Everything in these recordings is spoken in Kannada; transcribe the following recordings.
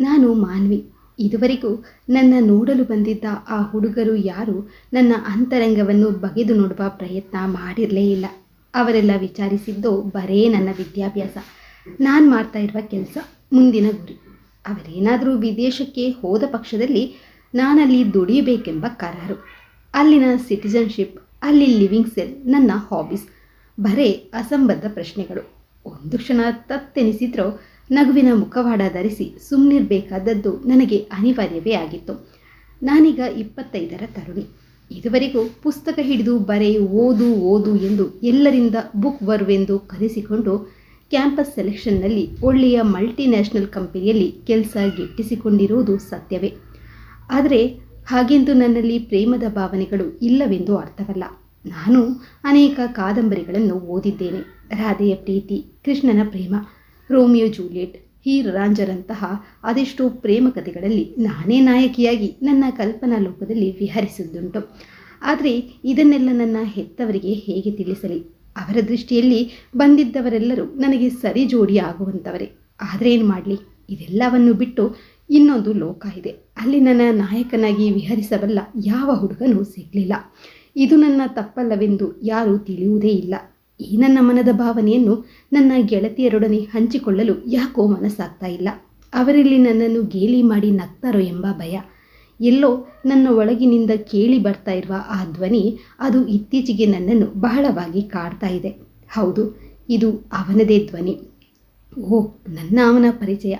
ನಾನು ಮಾನ್ವಿ. ಇದುವರೆಗೂ ನನ್ನ ನೋಡಲು ಬಂದಿದ್ದ ಆ ಹುಡುಗರು ಯಾರು ನನ್ನ ಅಂತರಂಗವನ್ನು ಬಗೆದು ನೋಡುವ ಪ್ರಯತ್ನ ಮಾಡಿರಲೇ ಇಲ್ಲ. ಅವರೆಲ್ಲ ವಿಚಾರಿಸಿದ್ದು ಬರೇ ನನ್ನ ವಿದ್ಯಾಭ್ಯಾಸ. ನಾನು ಮಾಡ್ತಾ ಇರುವ ಕೆಲಸ ಮುಂದಿನ ಗುರಿ. ಅವರೇನಾದರೂ ವಿದೇಶಕ್ಕೆ ಹೋದ ಪಕ್ಷದಲ್ಲಿ ನಾನಲ್ಲಿ ದುಡಿಯಬೇಕೆಂಬ ಕರಾರು. ಅಲ್ಲಿನ ಸಿಟಿಜನ್ಶಿಪ್, ಅಲ್ಲಿ ಲಿವಿಂಗ್ ಸೆಲ್, ನನ್ನ ಹಾಬೀಸ್. ಬರೇ ಅಸಂಬದ್ಧ ಪ್ರಶ್ನೆಗಳು. ಒಂದು ಕ್ಷಣ ತತ್ತೆನಿಸಿದ್ರೋ ನಗುವಿನ ಮುಖವಾಡ ಧರಿಸಿ ಸುಮ್ಮನಿರಬೇಕಾದದ್ದು ನನಗೆ ಅನಿವಾರ್ಯವೇ ಆಗಿತ್ತು. ನಾನೀಗ ಇಪ್ಪತ್ತೈದರ ತರುಣಿ. ಇದುವರೆಗೂ ಪುಸ್ತಕ ಹಿಡಿದು ಬರೆ ಓದು ಓದು ಎಂದು ಎಲ್ಲರಿಂದ ಬುಕ್ ಬರುವೆಂದು ಕರೆಸಿಕೊಂಡು ಕ್ಯಾಂಪಸ್ ಸೆಲೆಕ್ಷನ್ನಲ್ಲಿ ಒಳ್ಳೆಯ ಮಲ್ಟಿನ್ಯಾಷನಲ್ ಕಂಪನಿಯಲ್ಲಿ ಕೆಲಸ ಗಿಟ್ಟಿಸಿಕೊಂಡಿರುವುದು ಸತ್ಯವೇ. ಆದರೆ ಹಾಗೆಂದು ನನ್ನಲ್ಲಿ ಪ್ರೇಮದ ಭಾವನೆಗಳು ಇಲ್ಲವೆಂದು ಅರ್ಥವಲ್ಲ. ನಾನು ಅನೇಕ ಕಾದಂಬರಿಗಳನ್ನು ಓದಿದ್ದೇನೆ. ರಾಧೆಯ ಪ್ರೀತಿ, ಕೃಷ್ಣನ ಪ್ರೇಮ ರೋಮಿಯೋ ಜೂಲಿಯೆಟ್ ಹೀರ್ ರಾಂಜರಂತಹ ಅದೆಷ್ಟೋ ಪ್ರೇಮ ಕಥೆಗಳಲ್ಲಿ ನಾನೇ ನಾಯಕಿಯಾಗಿ ನನ್ನ ಕಲ್ಪನಾ ಲೋಕದಲ್ಲಿ ವಿಹರಿಸಿದ್ದುಂಟು. ಆದರೆ ಇದನ್ನೆಲ್ಲ ನನ್ನ ಹೆತ್ತವರಿಗೆ ಹೇಗೆ ತಿಳಿಸಲಿ? ಅವರ ದೃಷ್ಟಿಯಲ್ಲಿ ಬಂದಿದ್ದವರೆಲ್ಲರೂ ನನಗೆ ಸರಿ ಜೋಡಿ ಆಗುವಂಥವರೇ ಆದರೆ ಏನು ಮಾಡಲಿ? ಇದೆಲ್ಲವನ್ನು ಬಿಟ್ಟು ಇನ್ನೊಂದು ಲೋಕ ಇದೆ. ಅಲ್ಲಿ ನನ್ನ ನಾಯಕನಾಗಿ ವಿಹರಿಸಬಲ್ಲ ಯಾವ ಹುಡುಗನೂ ಸಿಗಲಿಲ್ಲ. ಇದು ನನ್ನ ತಪ್ಪಲ್ಲವೆಂದು ಯಾರೂ ತಿಳಿಯುವುದೇ ಇಲ್ಲ. ಈ ನನ್ನ ಮನದ ಭಾವನೆಯನ್ನು ನನ್ನ ಗೆಳತಿಯರೊಡನೆ ಹಂಚಿಕೊಳ್ಳಲು ಯಾಕೋ ಮನಸ್ಸಾಗ್ತಾ ಇಲ್ಲ. ಅವರಲ್ಲಿ ನನ್ನನ್ನು ಗೇಲಿ ಮಾಡಿ ನಗ್ತಾರೋ ಎಂಬ ಭಯ. ಎಲ್ಲೋ ನನ್ನ ಒಳಗಿನಿಂದ ಕೇಳಿ ಬರ್ತಾ ಇರುವ ಆ ಧ್ವನಿ ಅದು ಇತ್ತೀಚೆಗೆ ನನ್ನನ್ನು ಬಹಳವಾಗಿ ಕಾಡ್ತಾ ಇದೆ. ಹೌದು, ಇದು ಅವನದೇ ಧ್ವನಿ. ಓ, ನನ್ನ ಅವನ ಪರಿಚಯ.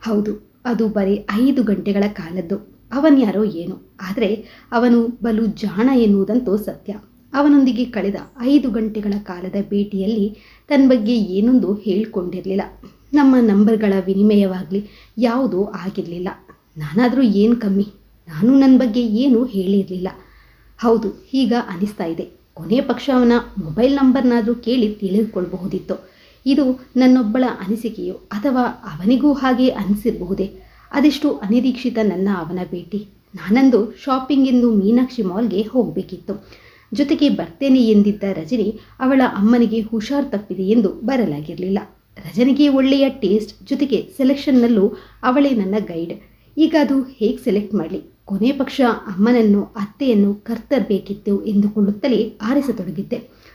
ಹೌದು, ಅದು ಬರೀ ಐದು ಗಂಟೆಗಳ ಕಾಲದ್ದು. ಅವನ್ಯಾರೋ ಏನು? ಆದರೆ ಅವನು ಬಲು ಜಾಣ ಎನ್ನುವುದಂತೂ ಸತ್ಯ. ಅವನೊಂದಿಗೆ ಕಳೆದ ಐದು ಗಂಟೆಗಳ ಕಾಲದ ಭೇಟಿಯಲ್ಲಿ ತನ್ನ ಬಗ್ಗೆ ಏನೊಂದು ಹೇಳಿಕೊಂಡಿರಲಿಲ್ಲ. ನಮ್ಮ ನಂಬರ್ಗಳ ವಿನಿಮಯವಾಗಲಿ ಯಾವುದೂ ಆಗಿರಲಿಲ್ಲ. ನಾನಾದರೂ ಏನು ಕಮ್ಮಿ? ನಾನು ನನ್ನ ಬಗ್ಗೆ ಏನೂ ಹೇಳಿರಲಿಲ್ಲ. ಹೌದು, ಈಗ ಅನಿಸ್ತಾ ಇದೆ. ಕೊನೆ ಪಕ್ಷ ಅವನ ಮೊಬೈಲ್ ನಂಬರ್ನಾದರೂ ಕೇಳಿ ತಿಳಿದುಕೊಳ್ಬಹುದಿತ್ತು. ಇದು ನನ್ನೊಬ್ಬಳ ಅನಿಸಿಕೆಯೋ ಅಥವಾ ಅವನಿಗೂ ಹಾಗೆ ಅನಿಸಿರಬಹುದೇ? ಅದೆಷ್ಟು ಅನಿರೀಕ್ಷಿತ ನನ್ನ ಅವನ ಭೇಟಿ. ನಾನಂದು ಶಾಪಿಂಗ್ ಎಂದು ಮೀನಾಕ್ಷಿ ಮಾಲ್ಗೆ ಹೋಗಬೇಕಿತ್ತು. ಜೊತೆಗೆ ಬರ್ತೇನೆ ಎಂದಿದ್ದ ರಜನಿ ಅವಳ ಅಮ್ಮನಿಗೆ ಹುಷಾರ್ ತಪ್ಪಿದೆ ಎಂದು ಬರಲಾಗಿರಲಿಲ್ಲ. ರಜನಿಗೆ ಒಳ್ಳೆಯ ಟೇಸ್ಟ್ ಜೊತೆಗೆ ಸೆಲೆಕ್ಷನ್ನಲ್ಲೂ ಅವಳೇ ನನ್ನ ಗೈಡ್. ಈಗ ಅದು ಹೇಗೆ ಸೆಲೆಕ್ಟ್ ಮಾಡಲಿ? ಕೊನೆ ಪಕ್ಷ ಅಮ್ಮನನ್ನು, ಅತ್ತೆಯನ್ನು ಕರ್ತರಬೇಕಿತ್ತು ಎಂದುಕೊಳ್ಳುತ್ತಲೇ ಆರಿಸತೊಡಗಿದ್ದೆ.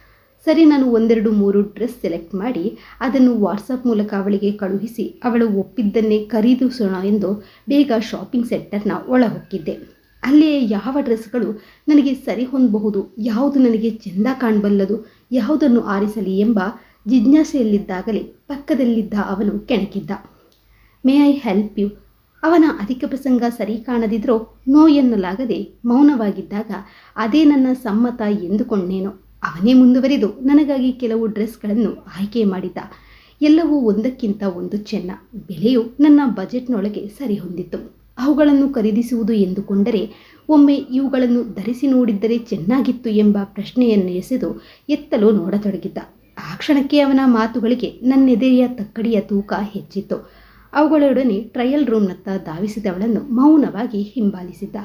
ಸರಿ, ನಾನು ಒಂದೆರಡು ಮೂರು ಡ್ರೆಸ್ ಸೆಲೆಕ್ಟ್ ಮಾಡಿ ಅದನ್ನು ವಾಟ್ಸಪ್ ಮೂಲಕ ಅವಳಿಗೆ ಕಳುಹಿಸಿ ಅವಳು ಒಪ್ಪಿದ್ದನ್ನೇ ಖರೀದಿಸೋಣ ಎಂದು ಬೇಗ ಶಾಪಿಂಗ್ ಸೆಂಟರ್ನ ಒಳ ಅಲ್ಲಿಯೇ ಯಾವ ಡ್ರೆಸ್ಗಳು ನನಗೆ ಸರಿ ಹೊಂದಬಹುದು, ಯಾವುದು ನನಗೆ ಚೆಂದ ಕಾಣಬಲ್ಲದು, ಯಾವುದನ್ನು ಆರಿಸಲಿ ಎಂಬ ಜಿಜ್ಞಾಸೆಯಲ್ಲಿದ್ದಾಗಲೇ ಪಕ್ಕದಲ್ಲಿದ್ದ ಅವನು ಕೆಣಕಿದ್ದ. May I help you? ಅವನ ಅಧಿಕ ಪ್ರಸಂಗ ಸರಿ ಕಾಣದಿದ್ರೋ ನೋ ಎನ್ನಲಾಗದೆ ಮೌನವಾಗಿದ್ದಾಗ, ಅದೇ ನನ್ನ ಸಮ್ಮತ ಎಂದುಕೊಂಡೇನೋ, ಅವನೇ ಮುಂದುವರಿದು ನನಗಾಗಿ ಕೆಲವು ಡ್ರೆಸ್ಗಳನ್ನು ಆಯ್ಕೆ ಮಾಡಿದ್ದ. ಎಲ್ಲವೂ ಒಂದಕ್ಕಿಂತ ಒಂದು ಚೆನ್ನ, ಬೆಲೆಯು ನನ್ನ ಬಜೆಟ್ನೊಳಗೆ ಸರಿ ಹೊಂದಿತ್ತು. ಅವುಗಳನ್ನು ಖರೀದಿಸುವುದು ಎಂದುಕೊಂಡರೆ ಒಮ್ಮೆ ಇವುಗಳನ್ನು ಧರಿಸಿ ನೋಡಿದ್ದರೆ ಚೆನ್ನಾಗಿತ್ತು ಎಂಬ ಪ್ರಶ್ನೆಯನ್ನು ಎಸೆದು ಎತ್ತಲು ನೋಡತೊಡಗಿದ್ದ. ಆ ಕ್ಷಣಕ್ಕೆ ಅವನ ಮಾತುಗಳಿಗೆ ನನ್ನೆದೆಯ ತಕ್ಕಡಿಯ ತೂಕ ಹೆಚ್ಚಿತ್ತು. ಅವುಗಳೊಡನೆ ಟ್ರಯಲ್ ರೂಮ್ನತ್ತ ಧಾವಿಸಿದವಳನ್ನು ಮೌನವಾಗಿ ಹಿಂಬಾಲಿಸಿದ್ದ.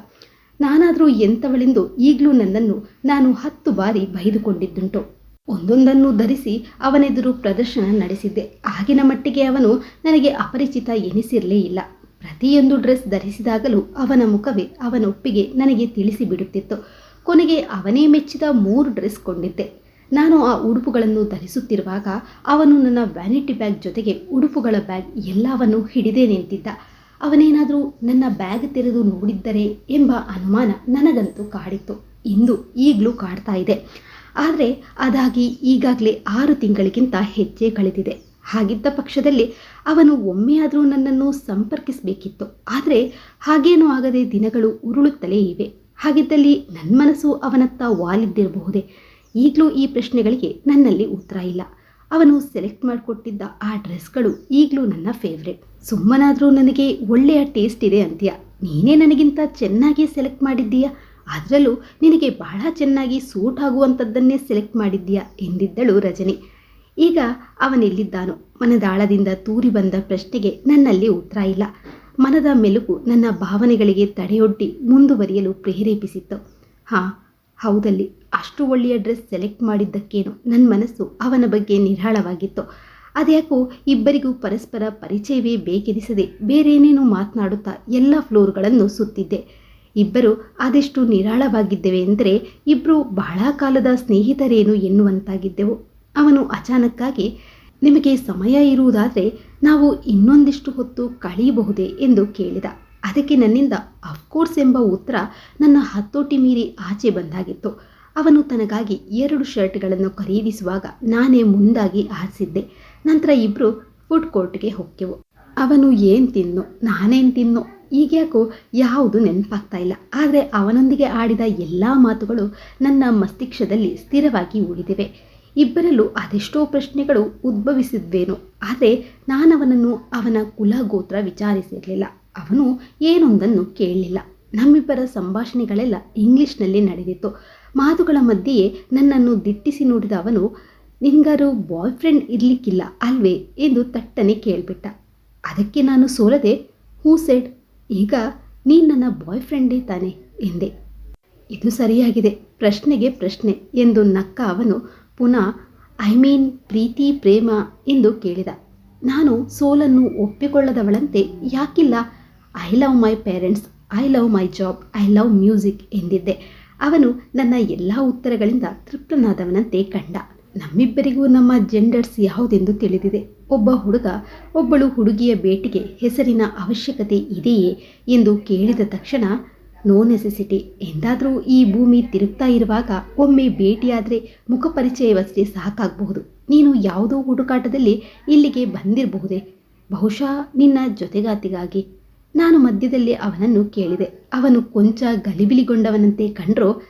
ನಾನಾದರೂ ಎಂಥವಳೆಂದು ಈಗಲೂ ನನ್ನನ್ನು ನಾನು ಹತ್ತು ಬಾರಿ ಬೈದುಕೊಂಡಿದ್ದುಂಟು. ಒಂದೊಂದನ್ನು ಧರಿಸಿ ಅವನೆದುರು ಪ್ರದರ್ಶನ ನಡೆಸಿದ್ದೆ. ಆಗಿನ ಮಟ್ಟಿಗೆ ಅವನು ನನಗೆ ಅಪರಿಚಿತ ಎನಿಸಿರಲೇ ಇಲ್ಲ. ಪ್ರತಿಯೊಂದು ಡ್ರೆಸ್ ಧರಿಸಿದಾಗಲೂ ಅವನ ಮುಖವೇ ಅವನ ಒಪ್ಪಿಗೆ ನನಗೆ ತಿಳಿಸಿಬಿಡುತ್ತಿತ್ತು. ಕೊನೆಗೆ ಅವನೇ ಮೆಚ್ಚಿದ ಮೂರು ಡ್ರೆಸ್ ಕೊಂಡಿದ್ದೆ. ನಾನು ಆ ಉಡುಪುಗಳನ್ನು ಧರಿಸುತ್ತಿರುವಾಗ ಅವನು ನನ್ನ ವ್ಯಾನಿಟಿ ಬ್ಯಾಗ್ ಜೊತೆಗೆ ಉಡುಪುಗಳ ಬ್ಯಾಗ್ ಎಲ್ಲವನ್ನು ಹಿಡಿದೇ ನಿಂತಿದ್ದ. ಅವನೇನಾದರೂ ನನ್ನ ಬ್ಯಾಗ್ ತೆರೆದು ನೋಡಿದ್ದರೆ ಎಂಬ ಅನುಮಾನ ನನಗಂತೂ ಕಾಡಿತ್ತು. ಇಂದು ಈಗಲೂ ಕಾಡ್ತಾ ಇದೆ. ಆದರೆ ಅದಾಗಿ ಈಗಾಗಲೇ ಆರು ತಿಂಗಳಿಗಿಂತ ಹೆಚ್ಚೇ ಕಳೆದಿದೆ. ಹಾಗಿದ್ದ ಪಕ್ಷದಲ್ಲಿ ಅವನು ಒಮ್ಮೆಯಾದರೂ ನನ್ನನ್ನು ಸಂಪರ್ಕಿಸಬೇಕಿತ್ತು. ಆದರೆ ಹಾಗೇನೂ ಆಗದೆ ದಿನಗಳು ಉರುಳುತ್ತಲೇ ಇವೆ. ಹಾಗಿದ್ದಲ್ಲಿ ನನ್ನ ಮನಸ್ಸು ಅವನತ್ತ ವಾಲಿದ್ದಿರಬಹುದೇ? ಈಗಲೂ ಈ ಪ್ರಶ್ನೆಗಳಿಗೆ ನನ್ನಲ್ಲಿ ಉತ್ತರ ಇಲ್ಲ. ಅವನು ಸೆಲೆಕ್ಟ್ ಮಾಡಿಕೊಟ್ಟಿದ್ದ ಆ ಡ್ರೆಸ್ಗಳು ಈಗಲೂ ನನ್ನ ಫೇವ್ರೆಟ್. ಸುಮ್ಮನಾದರೂ ನನಗೆ ಒಳ್ಳೆಯ ಟೇಸ್ಟ್ ಇದೆ ಅಂತೀಯ. ನೀನೇ ನನಗಿಂತ ಚೆನ್ನಾಗಿ ಸೆಲೆಕ್ಟ್ ಮಾಡಿದ್ದೀಯಾ? ಅದರಲ್ಲೂ ನಿನಗೆ ಬಹಳ ಚೆನ್ನಾಗಿ ಸೂಟ್ ಆಗುವಂಥದ್ದನ್ನೇ ಸೆಲೆಕ್ಟ್ ಮಾಡಿದ್ದೀಯಾ ಎಂದಿದ್ದಳು ರಜನಿ. ಈಗ ಅವನೆಲ್ಲಿದ್ದಾನೋ. ಮನದಾಳದಿಂದ ತೂರಿ ಬಂದ ಪ್ರಶ್ನೆಗೆ ನನ್ನಲ್ಲಿ ಉತ್ತರ ಇಲ್ಲ. ಮನದ ಮೆಲುಕು ನನ್ನ ಭಾವನೆಗಳಿಗೆ ತಡೆಯೊಡ್ಡಿ ಮುಂದುವರಿಯಲು ಪ್ರೇರೇಪಿಸಿತ್ತು. ಹಾಂ, ಹೌದಲ್ಲಿ. ಅಷ್ಟು ಒಳ್ಳೆಯ ಡ್ರೆಸ್ ಸೆಲೆಕ್ಟ್ ಮಾಡಿದ್ದಕ್ಕೇನು? ನನ್ನ ಮನಸ್ಸು ಅವನ ಬಗ್ಗೆ ನಿರಾಳವಾಗಿತ್ತು. ಅದ್ಯಾಕೋ ಇಬ್ಬರಿಗೂ ಪರಸ್ಪರ ಪರಿಚಯವೇ ಬೇಕೆನಿಸದೆ ಬೇರೇನೇನು ಮಾತನಾಡುತ್ತಾ ಎಲ್ಲ ಫ್ಲೋರ್ಗಳನ್ನು ಸುತ್ತಿದ್ದೆ. ಇಬ್ಬರು ಅದೆಷ್ಟು ನಿರಾಳವಾಗಿದ್ದೇವೆ ಎಂದರೆ ಇಬ್ಬರು ಬಹಳ ಕಾಲದ ಸ್ನೇಹಿತರೇನು ಎನ್ನುವಂತಾಗಿದ್ದೆವು. ಅವನು ಅಚಾನಕ್ಕಾಗಿ, ನಿಮಗೆ ಸಮಯ ಇರುವುದಾದರೆ ನಾವು ಇನ್ನೊಂದಿಷ್ಟು ಹೊತ್ತು ಕಳೆಯಬಹುದೇ? ಎಂದು ಕೇಳಿದ. ಅದಕ್ಕೆ ನನ್ನಿಂದ ಅಫ್ಕೋರ್ಸ್ ಎಂಬ ಉತ್ತರ ನನ್ನ ಹತ್ತೋಟಿ ಮೀರಿ ಆಚೆ ಬಂದಾಗಿತ್ತು. ಅವನು ತನಗಾಗಿ ಎರಡು ಶರ್ಟ್ಗಳನ್ನು ಖರೀದಿಸುವಾಗ ನಾನೇ ಮುಂದಾಗಿ ಆರಿಸಿದ್ದೆ ನಂತರ ಇಬ್ಬರು ಫುಡ್ ಕೋರ್ಟ್ಗೆ ಹೋಗ್ತೆವು ಅವನು, ಏನು ತಿನ್ನು ನಾನೇನು ತಿನ್ನೋ ಈಗ್ಯಾಕೋ ಯಾವುದು ನೆನಪಾಗ್ತಾ ಇಲ್ಲ. ಆದರೆ ಅವನೊಂದಿಗೆ ಆಡಿದ ಎಲ್ಲ ಮಾತುಗಳು ನನ್ನ ಮಸ್ತಿಷ್ಕದಲ್ಲಿ ಸ್ಥಿರವಾಗಿ ಉಳಿದಿವೆ. ಇಬ್ಬರಲ್ಲೂ ಅದೆಷ್ಟೋ ಪ್ರಶ್ನೆಗಳು ಉದ್ಭವಿಸಿದ್ವೇನು. ಆದರೆ ನಾನವನನ್ನು ಅವನ ಕುಲ ಗೋತ್ರ ವಿಚಾರಿಸಿರಲಿಲ್ಲ. ಅವನು ಏನೊಂದನ್ನು ಕೇಳಲಿಲ್ಲ. ನಮ್ಮಿಬ್ಬರ ಸಂಭಾಷಣೆಗಳೆಲ್ಲ ಇಂಗ್ಲಿಷ್ನಲ್ಲಿ ನಡೆದಿತ್ತು. ಮಾತುಗಳ ಮಧ್ಯೆಯೇ ನನ್ನನ್ನು ದಿಟ್ಟಿಸಿ ನೋಡಿದ ಅವನು ನಿಂಗಾರು ಬಾಯ್ ಫ್ರೆಂಡ್ ಇರಲಿಕ್ಕಿಲ್ಲ ಅಲ್ವೇ? ಎಂದು ತಟ್ಟನೆ ಕೇಳಿಬಿಟ್ಟ. ಅದಕ್ಕೆ ನಾನು ಸೋಲದೆ? ಹೂ ಸೆಡ್? ಈಗ ನೀ ನನ್ನ ಬಾಯ್ ಫ್ರೆಂಡೇ ತಾನೆ? ಎಂದೆ. ಇದು ಸರಿಯಾಗಿದೆ. ಪ್ರಶ್ನೆಗೆ ಪ್ರಶ್ನೆ, ಎಂದು ನಕ್ಕ ಅವನು ಪುನಃ, ಐ ಮೀನ್ ಪ್ರೀತಿ, ಪ್ರೇಮ ಎಂದು ಕೇಳಿದ. ನಾನು ಸೋಲನ್ನು ಒಪ್ಪಿಕೊಳ್ಳದವಳಂತೆ ಯಾಕಿಲ್ಲ? I love my parents I love my job I love music ಎಂದಿದ್ದೆ. ಅವನು ನನ್ನ ಎಲ್ಲ ಉತ್ತರಗಳಿಂದ ತೃಪ್ತನಾದವನಂತೆ ಕಂಡ. ನಮ್ಮಿಬ್ಬರಿಗೂ ನಮ್ಮ ಜೆಂಡರ್ಸ್ ಯಾವುದೆಂದು ತಿಳಿದಿದೆ. ಒಬ್ಬ ಹುಡುಗ ಒಬ್ಬಳು ಹುಡುಗಿಯ ಭೇಟಿಗೆ ಹೆಸರಿನ ಅವಶ್ಯಕತೆ ಇದೆಯೇ ಎಂದು ಕೇಳಿದ ತಕ್ಷಣ ನೋ ನೆಸೆಸಿಟಿ ಎಂದಾದರೂ ಈ ಭೂಮಿ ತಿರುಗ್ತಾ ಇರುವಾಗ ಒಮ್ಮೆ ಭೇಟಿಯಾದರೆ ಮುಖಪರಿಚಯವಷ್ಟೇ ಸಾಕಾಗಬಹುದು. ನೀನು ಯಾವುದೋ ಹುಡುಕಾಟದಲ್ಲಿ ಇಲ್ಲಿಗೆ ಬಂದಿರಬಹುದೇ? ಬಹುಶಃ ನಿನ್ನ ಜೊತೆಗಾತಿಗಾಗಿ. ನಾನು ಮಧ್ಯದಲ್ಲಿ ಅವನನ್ನು ಕೇಳಿದೆ. ಅವನು ಕೊಂಚ ಗಲಿಬಿಲಿಗೊಂಡವನಂತೆ ಕಂಡ್ರೋ,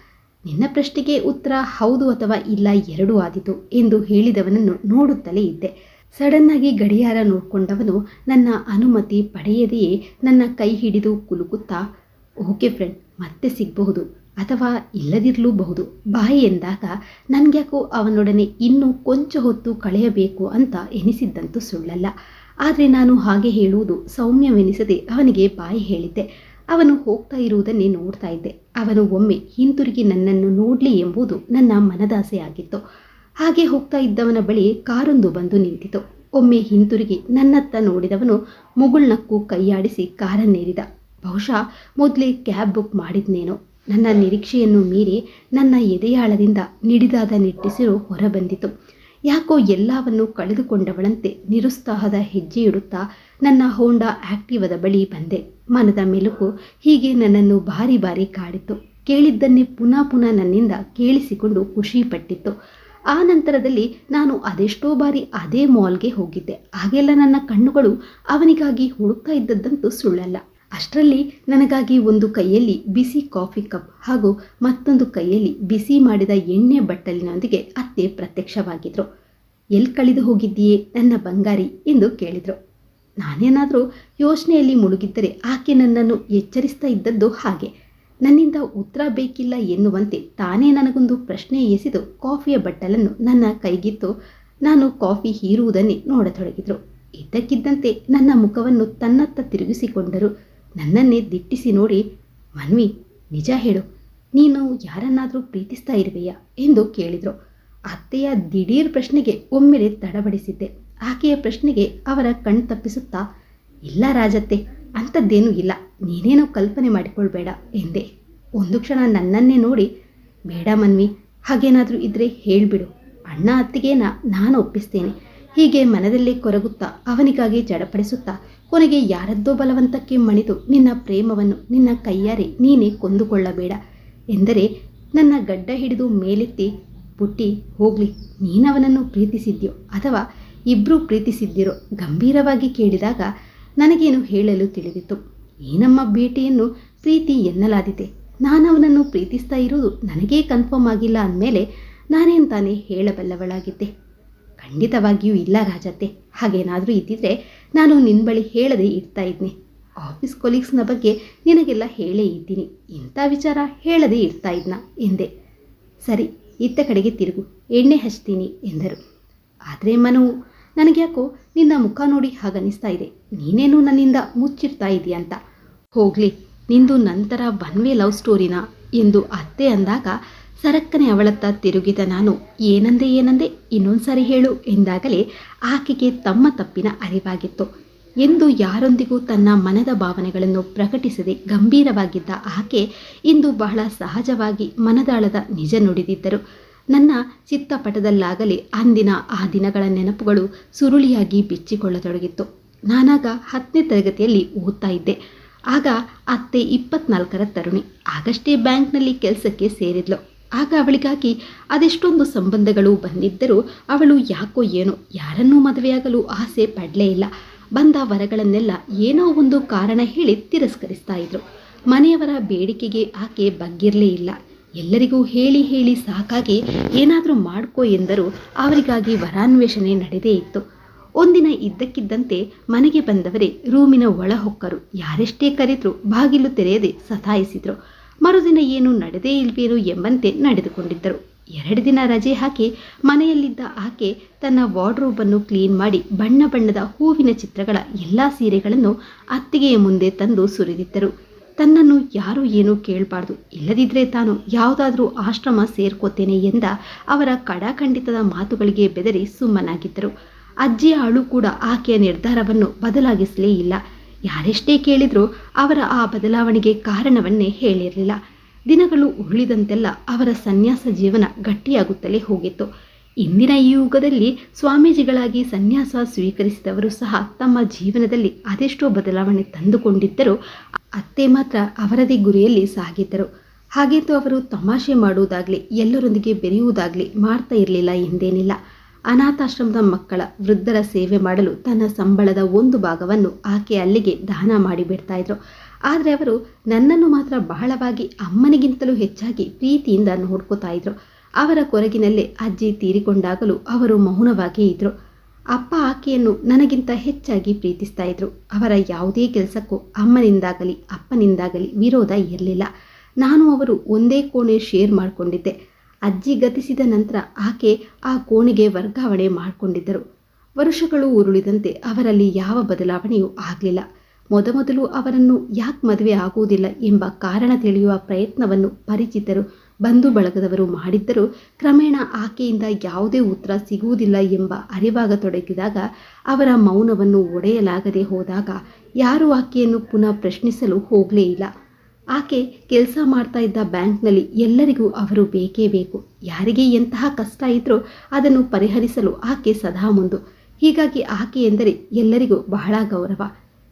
ನಿನ್ನ ಪ್ರಶ್ನೆಗೆ ಉತ್ತರ ಹೌದು ಅಥವಾ ಇಲ್ಲ ಎರಡೂ ಆದಿತು ಎಂದು ಹೇಳಿದವನನ್ನು ನೋಡುತ್ತಲೇ ಇದ್ದೆ. ಸಡನ್ನಾಗಿ ಗಡಿಯಾರ ನೋಡಿಕೊಂಡವನು ನನ್ನ ಅನುಮತಿ ಪಡೆಯದೆಯೇ ನನ್ನ ಕೈ ಹಿಡಿದು ಕುಲುಕುತ್ತಾ ಓಕೆ ಫ್ರೆಂಡ್, ಮತ್ತೆ ಸಿಗಬಹುದು ಅಥವಾ ಇಲ್ಲದಿರಲೂಬಹುದು. ಬಾಯಿ ಎಂದಾಗ ನನಗ್ಯಾಕೋ ಅವನೊಡನೆ ಇನ್ನೂ ಕೊಂಚ ಹೊತ್ತು ಕಳೆಯಬೇಕು ಅಂತ ಎನಿಸಿದ್ದಂತೂ ಸುಳ್ಳಲ್ಲ. ಆದರೆ ನಾನು ಹಾಗೆ ಹೇಳುವುದು ಸೌಮ್ಯವೆನಿಸದೆ ಅವನಿಗೆ ಬಾಯಿ ಹೇಳಿದ್ದೆ. ಅವನು ಹೋಗ್ತಾ ಇರುವುದನ್ನೇ ನೋಡ್ತಾ ಇದ್ದೆ. ಅವನು ಒಮ್ಮೆ ಹಿಂತಿರುಗಿ ನನ್ನನ್ನು ನೋಡಲಿ ಎಂಬುದು ನನ್ನ ಮನದಾಸೆಯಾಗಿತ್ತು ಹಾಗೆ ಹೋಗ್ತಾ ಇದ್ದವನ ಬಳಿ ಕಾರೊಂದು ಬಂದು ನಿಂತಿತು. ಒಮ್ಮೆ ಹಿಂತಿರುಗಿ ನನ್ನತ್ತ ನೋಡಿದವನು ಮುಗುಳ್ನಕ್ಕು ಕೈಯಾಡಿಸಿ ಕಾರನ್ನೇರಿದ. ಬಹುಶಃ ಮೊದಲೇ ಕ್ಯಾಬ್ ಬುಕ್ ಮಾಡಿದ್ನೇನೋ. ನನ್ನ ನಿರೀಕ್ಷೆಯನ್ನು ಮೀರಿ ನನ್ನ ಎದೆಯಾಳದಿಂದ ನಿಡಿದಾದ ನಿಟ್ಟಿಸಿರು ಹೊರಬಂದಿತು. ಯಾಕೋ ಎಲ್ಲವನ್ನು ಕಳೆದುಕೊಂಡವಳಂತೆ ನಿರುತ್ಸಾಹದ ಹೆಜ್ಜೆಯಿಡುತ್ತಾ ನನ್ನ ಹೋಂಡಾ ಆಕ್ಟಿವದ ಬಳಿ ಬಂದೆ. ಮನದ ಮೆಲುಕು ಹೀಗೆ ನನ್ನನ್ನು ಬಾರಿ ಬಾರಿ ಕಾಡಿತು. ಕೇಳಿದ್ದನ್ನೇ ಪುನಃ ಪುನಃ ನನ್ನಿಂದ ಕೇಳಿಸಿಕೊಂಡು ಖುಷಿಪಟ್ಟಿತ್ತು. ಆ ನಂತರದಲ್ಲಿ ನಾನು ಅದೆಷ್ಟೋ ಬಾರಿ ಅದೇ ಮಾಲ್ಗೆ ಹೋಗಿದ್ದೆ. ಹಾಗೆಲ್ಲ ನನ್ನ ಕಣ್ಣುಗಳು ಅವನಿಗಾಗಿ ಹುಡುಕ್ತಾ ಇದ್ದದ್ದಂತೂ ಸುಳ್ಳಲ್ಲ. ಅಷ್ಟರಲ್ಲಿ ನನಗಾಗಿ ಒಂದು ಕೈಯಲ್ಲಿ ಬಿಸಿ ಕಾಫಿ ಕಪ್ ಹಾಗೂ ಮತ್ತೊಂದು ಕೈಯಲ್ಲಿ ಬಿಸಿ ಮಾಡಿದ ಎಣ್ಣೆ ಬಟ್ಟಲಿನೊಂದಿಗೆ ಅತ್ತೆ ಪ್ರತ್ಯಕ್ಷವಾಗಿದ್ರು. ಎಲ್ಲಿ ಕಳೆದು ಹೋಗಿದ್ದೀಯೇ ನನ್ನ ಬಂಗಾರಿ ಎಂದು ಕೇಳಿದರು. ನಾನೇನಾದರೂ ಯೋಚನೆಯಲ್ಲಿ ಮುಳುಗಿದ್ದರೆ ಆಕೆ ನನ್ನನ್ನು ಎಚ್ಚರಿಸ್ತಾ ಇದ್ದದ್ದು ಹಾಗೆ. ನನ್ನಿಂದ ಉತ್ತರ ಬೇಕಿಲ್ಲ ಎನ್ನುವಂತೆ ತಾನೇ ನನಗೊಂದು ಪ್ರಶ್ನೆ ಎಸೆದು ಕಾಫಿಯ ಬಟ್ಟಲನ್ನು ನನ್ನ ಕೈಗಿತ್ತು. ನಾನು ಕಾಫಿ ಹೀರುವುದನ್ನೇ ನೋಡತೊಡಗಿದರು. ಇದ್ದಕ್ಕಿದ್ದಂತೆ ನನ್ನ ಮುಖವನ್ನು ತನ್ನತ್ತ ತಿರುಗಿಸಿಕೊಂಡರು. ನನ್ನನ್ನೇ ದಿಟ್ಟಿಸಿ ನೋಡಿ, ಮನ್ವಿ, ನಿಜ ಹೇಳು, ನೀನು ಯಾರನ್ನಾದರೂ ಪ್ರೀತಿಸ್ತಾ ಇರುವೆಯಾ ಎಂದು ಕೇಳಿದರು. ಅತ್ತೆಯ ದಿಢೀರ್ ಪ್ರಶ್ನೆಗೆ ಒಮ್ಮೆಲೆ ತಡಬಡಿಸಿದ್ದೆ. ಆಕೆಯ ಪ್ರಶ್ನೆಗೆ ಅವರ ಕಣ್ ತಪ್ಪಿಸುತ್ತಾ, ಇಲ್ಲ ರಾಜತ್ತೆ, ಅಂಥದ್ದೇನೂ ಇಲ್ಲ, ನೀನೇನೋ ಕಲ್ಪನೆ ಮಾಡಿಕೊಳ್ಬೇಡ ಎಂದೆ. ಒಂದು ಕ್ಷಣ ನನ್ನನ್ನೇ ನೋಡಿ, ಬೇಡ ಮನ್ವಿ, ಹಾಗೇನಾದರೂ ಇದ್ರೆ ಹೇಳಿಬಿಡು, ಅಣ್ಣ ಅತ್ತಿಗೆ ನಾನು ಒಪ್ಪಿಸ್ತೇನೆ. ಹೀಗೆ ಮನದಲ್ಲೇ ಕೊರಗುತ್ತಾ ಅವನಿಗಾಗಿ ಜಡಪಡಿಸುತ್ತಾ ಕೊನೆಗೆ ಯಾರದ್ದೋ ಬಲವಂತಕ್ಕೆ ಮಣಿದು ನಿನ್ನ ಪ್ರೇಮವನ್ನು ನಿನ್ನ ಕೈಯಾರೆ ನೀನೇ ಕೊಂದುಕೊಳ್ಳಬೇಡ ಎಂದರೆ ನನ್ನ ಗಡ್ಡ ಹಿಡಿದು ಮೇಲೆತ್ತಿ ಪುಟ್ಟಿ ಹೋಗ್ಲಿ, ನೀನವನನ್ನು ಪ್ರೀತಿಸಿದ್ಯೋ ಅಥವಾ ಇಬ್ಬರೂ ಪ್ರೀತಿಸಿದ್ದಿರೋ ಗಂಭೀರವಾಗಿ ಕೇಳಿದಾಗ ನನಗೇನು ಹೇಳಲು ತಿಳಿದಿತ್ತು? ಏನಮ್ಮ ನಮ್ಮ ಭೇಟಿಯನ್ನು ಪ್ರೀತಿ ಎನ್ನಲಾದಿದೆ. ನಾನವನನ್ನು ಪ್ರೀತಿಸ್ತಾ ಇರುವುದು ನನಗೇ ಕನ್ಫರ್ಮ್ ಆಗಿಲ್ಲ ಅಂದಮೇಲೆ ನಾನೇನು ತಾನೇ ಹೇಳಬಲ್ಲವಳಾಗಿದ್ದೆ? ಖಂಡಿತವಾಗಿಯೂ ಇಲ್ಲ ರಾಜತ್ತೆ ಹಾಗೇನಾದರೂ ಇದ್ದಿದ್ರೆ ನಾನು ನಿನ್ನ ಬಳಿ ಹೇಳದೆ ಇರ್ತಾ ಇದ್ನಿ. ಆಫೀಸ್ ಕೊಲೀಗ್ಸ್ನ ಬಗ್ಗೆ ನಿನಗೆಲ್ಲ ಹೇಳೇ ಇದ್ದೀನಿ. ಇಂಥ ವಿಚಾರ ಹೇಳದೆ ಇರ್ತಾ ಇದ್ನ ಎಂದೆ. ಸರಿ, ಇತ್ತ ಕಡೆಗೆ ತಿರುಗು. ಎಣ್ಣೆ ಹಚ್ತೀನಿ ಎಂದರು. ಆದರೆ ಮನವು ನನಗ್ಯಾಕೋ ನಿನ್ನ ಮುಖ ನೋಡಿ ಹಾಗನಿಸ್ತಾ ಇದೆ. ನೀನೇನು ನನ್ನಿಂದ ಮುಚ್ಚಿರ್ತಾ ಇದೆಯಂತ ಹೋಗಲಿ, ನಿಂದು ನಂತರ ಬನ್ವೇ ಲವ್ ಸ್ಟೋರಿನಾ ಎಂದು ಅತ್ತೆ ಅಂದಾಗ ಸರಕ್ಕನೆ ಅವಳತ್ತ ತಿರುಗಿದ ನಾನು, ಏನಂದೆ ಏನಂದೆ ಇನ್ನೊಂದ್ಸಾರಿ ಹೇಳು ಎಂದಾಗಲೇ ಆಕೆಗೆ ತಮ್ಮ ತಪ್ಪಿನ ಅರಿವಾಗಿತ್ತು. ಎಂದು ಯಾರೊಂದಿಗೂ ತನ್ನ ಮನದ ಭಾವನೆಗಳನ್ನು ಪ್ರಕಟಿಸದೆ ಗಂಭೀರವಾಗಿದ್ದ ಆಕೆ ಇಂದು ಬಹಳ ಸಹಜವಾಗಿ ಮನದಾಳದ ನಿಜ ನುಡಿದಿದ್ದರು. ನನ್ನ ಚಿತ್ತಪಟದಲ್ಲಾಗಲಿ ಅಂದಿನ ಆ ದಿನಗಳ ನೆನಪುಗಳು ಸುರುಳಿಯಾಗಿ ಬಿಚ್ಚಿಕೊಳ್ಳತೊಡಗಿತ್ತು. ನಾನಾಗ ಹತ್ತನೇ ತರಗತಿಯಲ್ಲಿ ಓದ್ತಾ ಇದ್ದೆ. ಆಗ ಅತ್ತೆ ಇಪ್ಪತ್ನಾಲ್ಕರ ತರುಣಿ. ಆಗಷ್ಟೇ ಬ್ಯಾಂಕ್ನಲ್ಲಿ ಕೆಲಸಕ್ಕೆ ಸೇರಿದ್ಲು. ಆಗ ಅವಳಿಗಾಗಿ ಅದೆಷ್ಟೊಂದು ಸಂಬಂಧಗಳು ಬಂದಿದ್ದರೂ ಅವಳು ಯಾಕೋ ಏನೋ ಯಾರನ್ನೂ ಮದುವೆಯಾಗಲು ಆಸೆ ಪಡಲೇ ಇಲ್ಲ. ಬಂದ ವರಗಳನ್ನೆಲ್ಲ ಏನೋ ಒಂದು ಕಾರಣ ಹೇಳಿ ತಿರಸ್ಕರಿಸ್ತಾ ಇದ್ರು. ಮನೆಯವರ ಬೇಡಿಕೆಗೆ ಆಕೆ ಬಗ್ಗಿರಲೇ ಇಲ್ಲ. ಎಲ್ಲರಿಗೂ ಹೇಳಿ ಹೇಳಿ ಸಾಕಾಗಿ ಏನಾದರೂ ಮಾಡ್ಕೋ ಎಂದರೂ ಅವರಿಗಾಗಿ ವರಾನ್ವೇಷಣೆ ನಡೆದೇ ಇತ್ತು. ಒಂದಿನ ಇದ್ದಕ್ಕಿದ್ದಂತೆ ಮನೆಗೆ ಬಂದವರೇ ರೂಮಿನ ಒಳಹೊಕ್ಕರು. ಯಾರೆಷ್ಟೇ ಕರೆದ್ರು ಬಾಗಿಲು ತೆರೆಯದೆ ಸತಾಯಿಸಿದ್ರು. ಮರುದಿನ ಏನು ನಡೆದೇ ಇಲ್ವೇನೋ ಎಂಬಂತೆ ನಡೆದುಕೊಂಡಿದ್ದರು. ಎರಡು ದಿನ ರಜೆ ಹಾಕಿ ಮನೆಯಲ್ಲಿದ್ದ ಆಕೆ ತನ್ನ ವಾರ್ಡ್ರೋಬನ್ನು ಕ್ಲೀನ್ ಮಾಡಿ ಬಣ್ಣ ಬಣ್ಣದ ಹೂವಿನ ಚಿತ್ರಗಳ ಎಲ್ಲ ಸೀರೆಗಳನ್ನು ಅತ್ತಿಗೆಯ ಮುಂದೆ ತಂದು ಸುರಿದಿದ್ದರು. ತನ್ನನ್ನು ಯಾರೂ ಏನೂ ಕೇಳಬಾರ್ದು. ಇಲ್ಲದಿದ್ದರೆ ತಾನು ಯಾವುದಾದ್ರೂ ಆಶ್ರಮ ಸೇರ್ಕೋತೇನೆ ಎಂದ ಅವರ ಕಡಾಖಂಡಿತದ ಮಾತುಗಳಿಗೆ ಬೆದರಿ ಸುಮ್ಮನಾಗಿದ್ದರು. ಅಜ್ಜಿಯ ಅಳು ಕೂಡ ಆಕೆಯ ನಿರ್ಧಾರವನ್ನು ಬದಲಾಗಿಸಲೇ ಇಲ್ಲ. ಯಾರೆಷ್ಟೇ ಕೇಳಿದರೂ ಅವರ ಆ ಬದಲಾವಣೆಗೆ ಕಾರಣವನ್ನೇ ಹೇಳಿರಲಿಲ್ಲ. ದಿನಗಳು ಉರುಳಿದಂತೆಲ್ಲ ಅವರ ಸನ್ಯಾಸ ಜೀವನ ಗಟ್ಟಿಯಾಗುತ್ತಲೇ ಹೋಗಿತ್ತು. ಇಂದಿನ ಈ ಯುಗದಲ್ಲಿ ಸ್ವಾಮೀಜಿಗಳಾಗಿ ಸನ್ಯಾಸ ಸ್ವೀಕರಿಸಿದವರು ಸಹ ತಮ್ಮ ಜೀವನದಲ್ಲಿ ಅದೆಷ್ಟೋ ಬದಲಾವಣೆ ತಂದುಕೊಂಡಿದ್ದರೂ ಅತ್ತೆ ಮಾತ್ರ ಅವರದೇ ಗುರಿಯಲ್ಲಿ ಸಾಗಿದ್ದರು. ಹಾಗೆಂದು ಅವರು ತಮಾಷೆ ಮಾಡುವುದಾಗಲಿ, ಎಲ್ಲರೊಂದಿಗೆ ಬೆರೆಯುವುದಾಗಲಿ ಮಾಡ್ತಾ ಇರಲಿಲ್ಲ ಎಂದೇನಿಲ್ಲ. ಅನಾಥಾಶ್ರಮದ ಮಕ್ಕಳ ವೃದ್ಧರ ಸೇವೆ ಮಾಡಲು ತನ್ನ ಸಂಬಳದ ಒಂದು ಭಾಗವನ್ನು ಆಕೆ ಅಲ್ಲಿಗೆ ದಾನ ಮಾಡಿಬಿಡ್ತಾ ಇದ್ರು. ಆದರೆ ಅವರು ನನ್ನನ್ನು ಮಾತ್ರ ಬಹಳವಾಗಿ ಅಮ್ಮನಿಗಿಂತಲೂ ಹೆಚ್ಚಾಗಿ ಪ್ರೀತಿಯಿಂದ ನೋಡ್ಕೋತಾ ಇದ್ರು. ಅವರ ಕೊರಗಿನಲ್ಲೇ ಅಜ್ಜಿ ತೀರಿಕೊಂಡಾಗಲೂ ಅವರು ಮೌನವಾಗಿ ಇದ್ರು. ಅಪ್ಪ ಆಕೆಯನ್ನು ನನಗಿಂತ ಹೆಚ್ಚಾಗಿ ಪ್ರೀತಿಸ್ತಾ ಇದ್ರು. ಅವರ ಯಾವುದೇ ಕೆಲಸಕ್ಕೂ ಅಮ್ಮನಿಂದಾಗಲಿ, ಅಪ್ಪನಿಂದಾಗಲಿ ವಿರೋಧ ಇರಲಿಲ್ಲ. ನಾನು ಅವರು ಒಂದೇ ಕೋಣೆ ಶೇರ್ ಮಾಡಿಕೊಂಡಿದ್ದೆ. ಅಜ್ಜಿ ಗತಿಸಿದ ನಂತರ ಆಕೆ ಆ ಕೋಣೆಗೆ ವರ್ಗಾವಣೆ ಮಾಡಿಕೊಂಡಿದ್ದರು. ವರುಷಗಳು ಉರುಳಿದಂತೆ ಅವರಲ್ಲಿ ಯಾವ ಬದಲಾವಣೆಯೂ ಆಗಲಿಲ್ಲ. ಮೊದಮೊದಲು ಅವರನ್ನು ಯಾಕೆ ಮದುವೆ ಆಗುವುದಿಲ್ಲ ಎಂಬ ಕಾರಣ ತಿಳಿಯುವ ಪ್ರಯತ್ನವನ್ನು ಪರಿಚಿತರು ಬಂಧು ಬಳಗದವರು ಮಾಡಿದ್ದರೂ ಕ್ರಮೇಣ ಆಕೆಯಿಂದ ಯಾವುದೇ ಉತ್ತರ ಸಿಗುವುದಿಲ್ಲ ಎಂಬ ಅರಿವಾಗ ತೊಡಗಿದಾಗ ಅವರ ಮೌನವನ್ನು ಒಡೆಯಲಾಗದೆ ಹೋದಾಗ ಯಾರೂ ಆಕೆಯನ್ನು ಪುನಃ ಪ್ರಶ್ನಿಸಲು ಹೋಗಲೇ ಇಲ್ಲ. ಆಕೆ ಕೆಲಸ ಮಾಡ್ತಾ ಇದ್ದ ಬ್ಯಾಂಕ್ನಲ್ಲಿ ಎಲ್ಲರಿಗೂ ಅವರು ಬೇಕೇ ಬೇಕು. ಯಾರಿಗೆ ಎಂತಹ ಕಷ್ಟ ಇದ್ರೂ ಅದನ್ನು ಪರಿಹರಿಸಲು ಆಕೆ ಸದಾ ಮುಂದು. ಹೀಗಾಗಿ ಆಕೆ ಎಂದರೆ ಎಲ್ಲರಿಗೂ ಬಹಳ ಗೌರವ.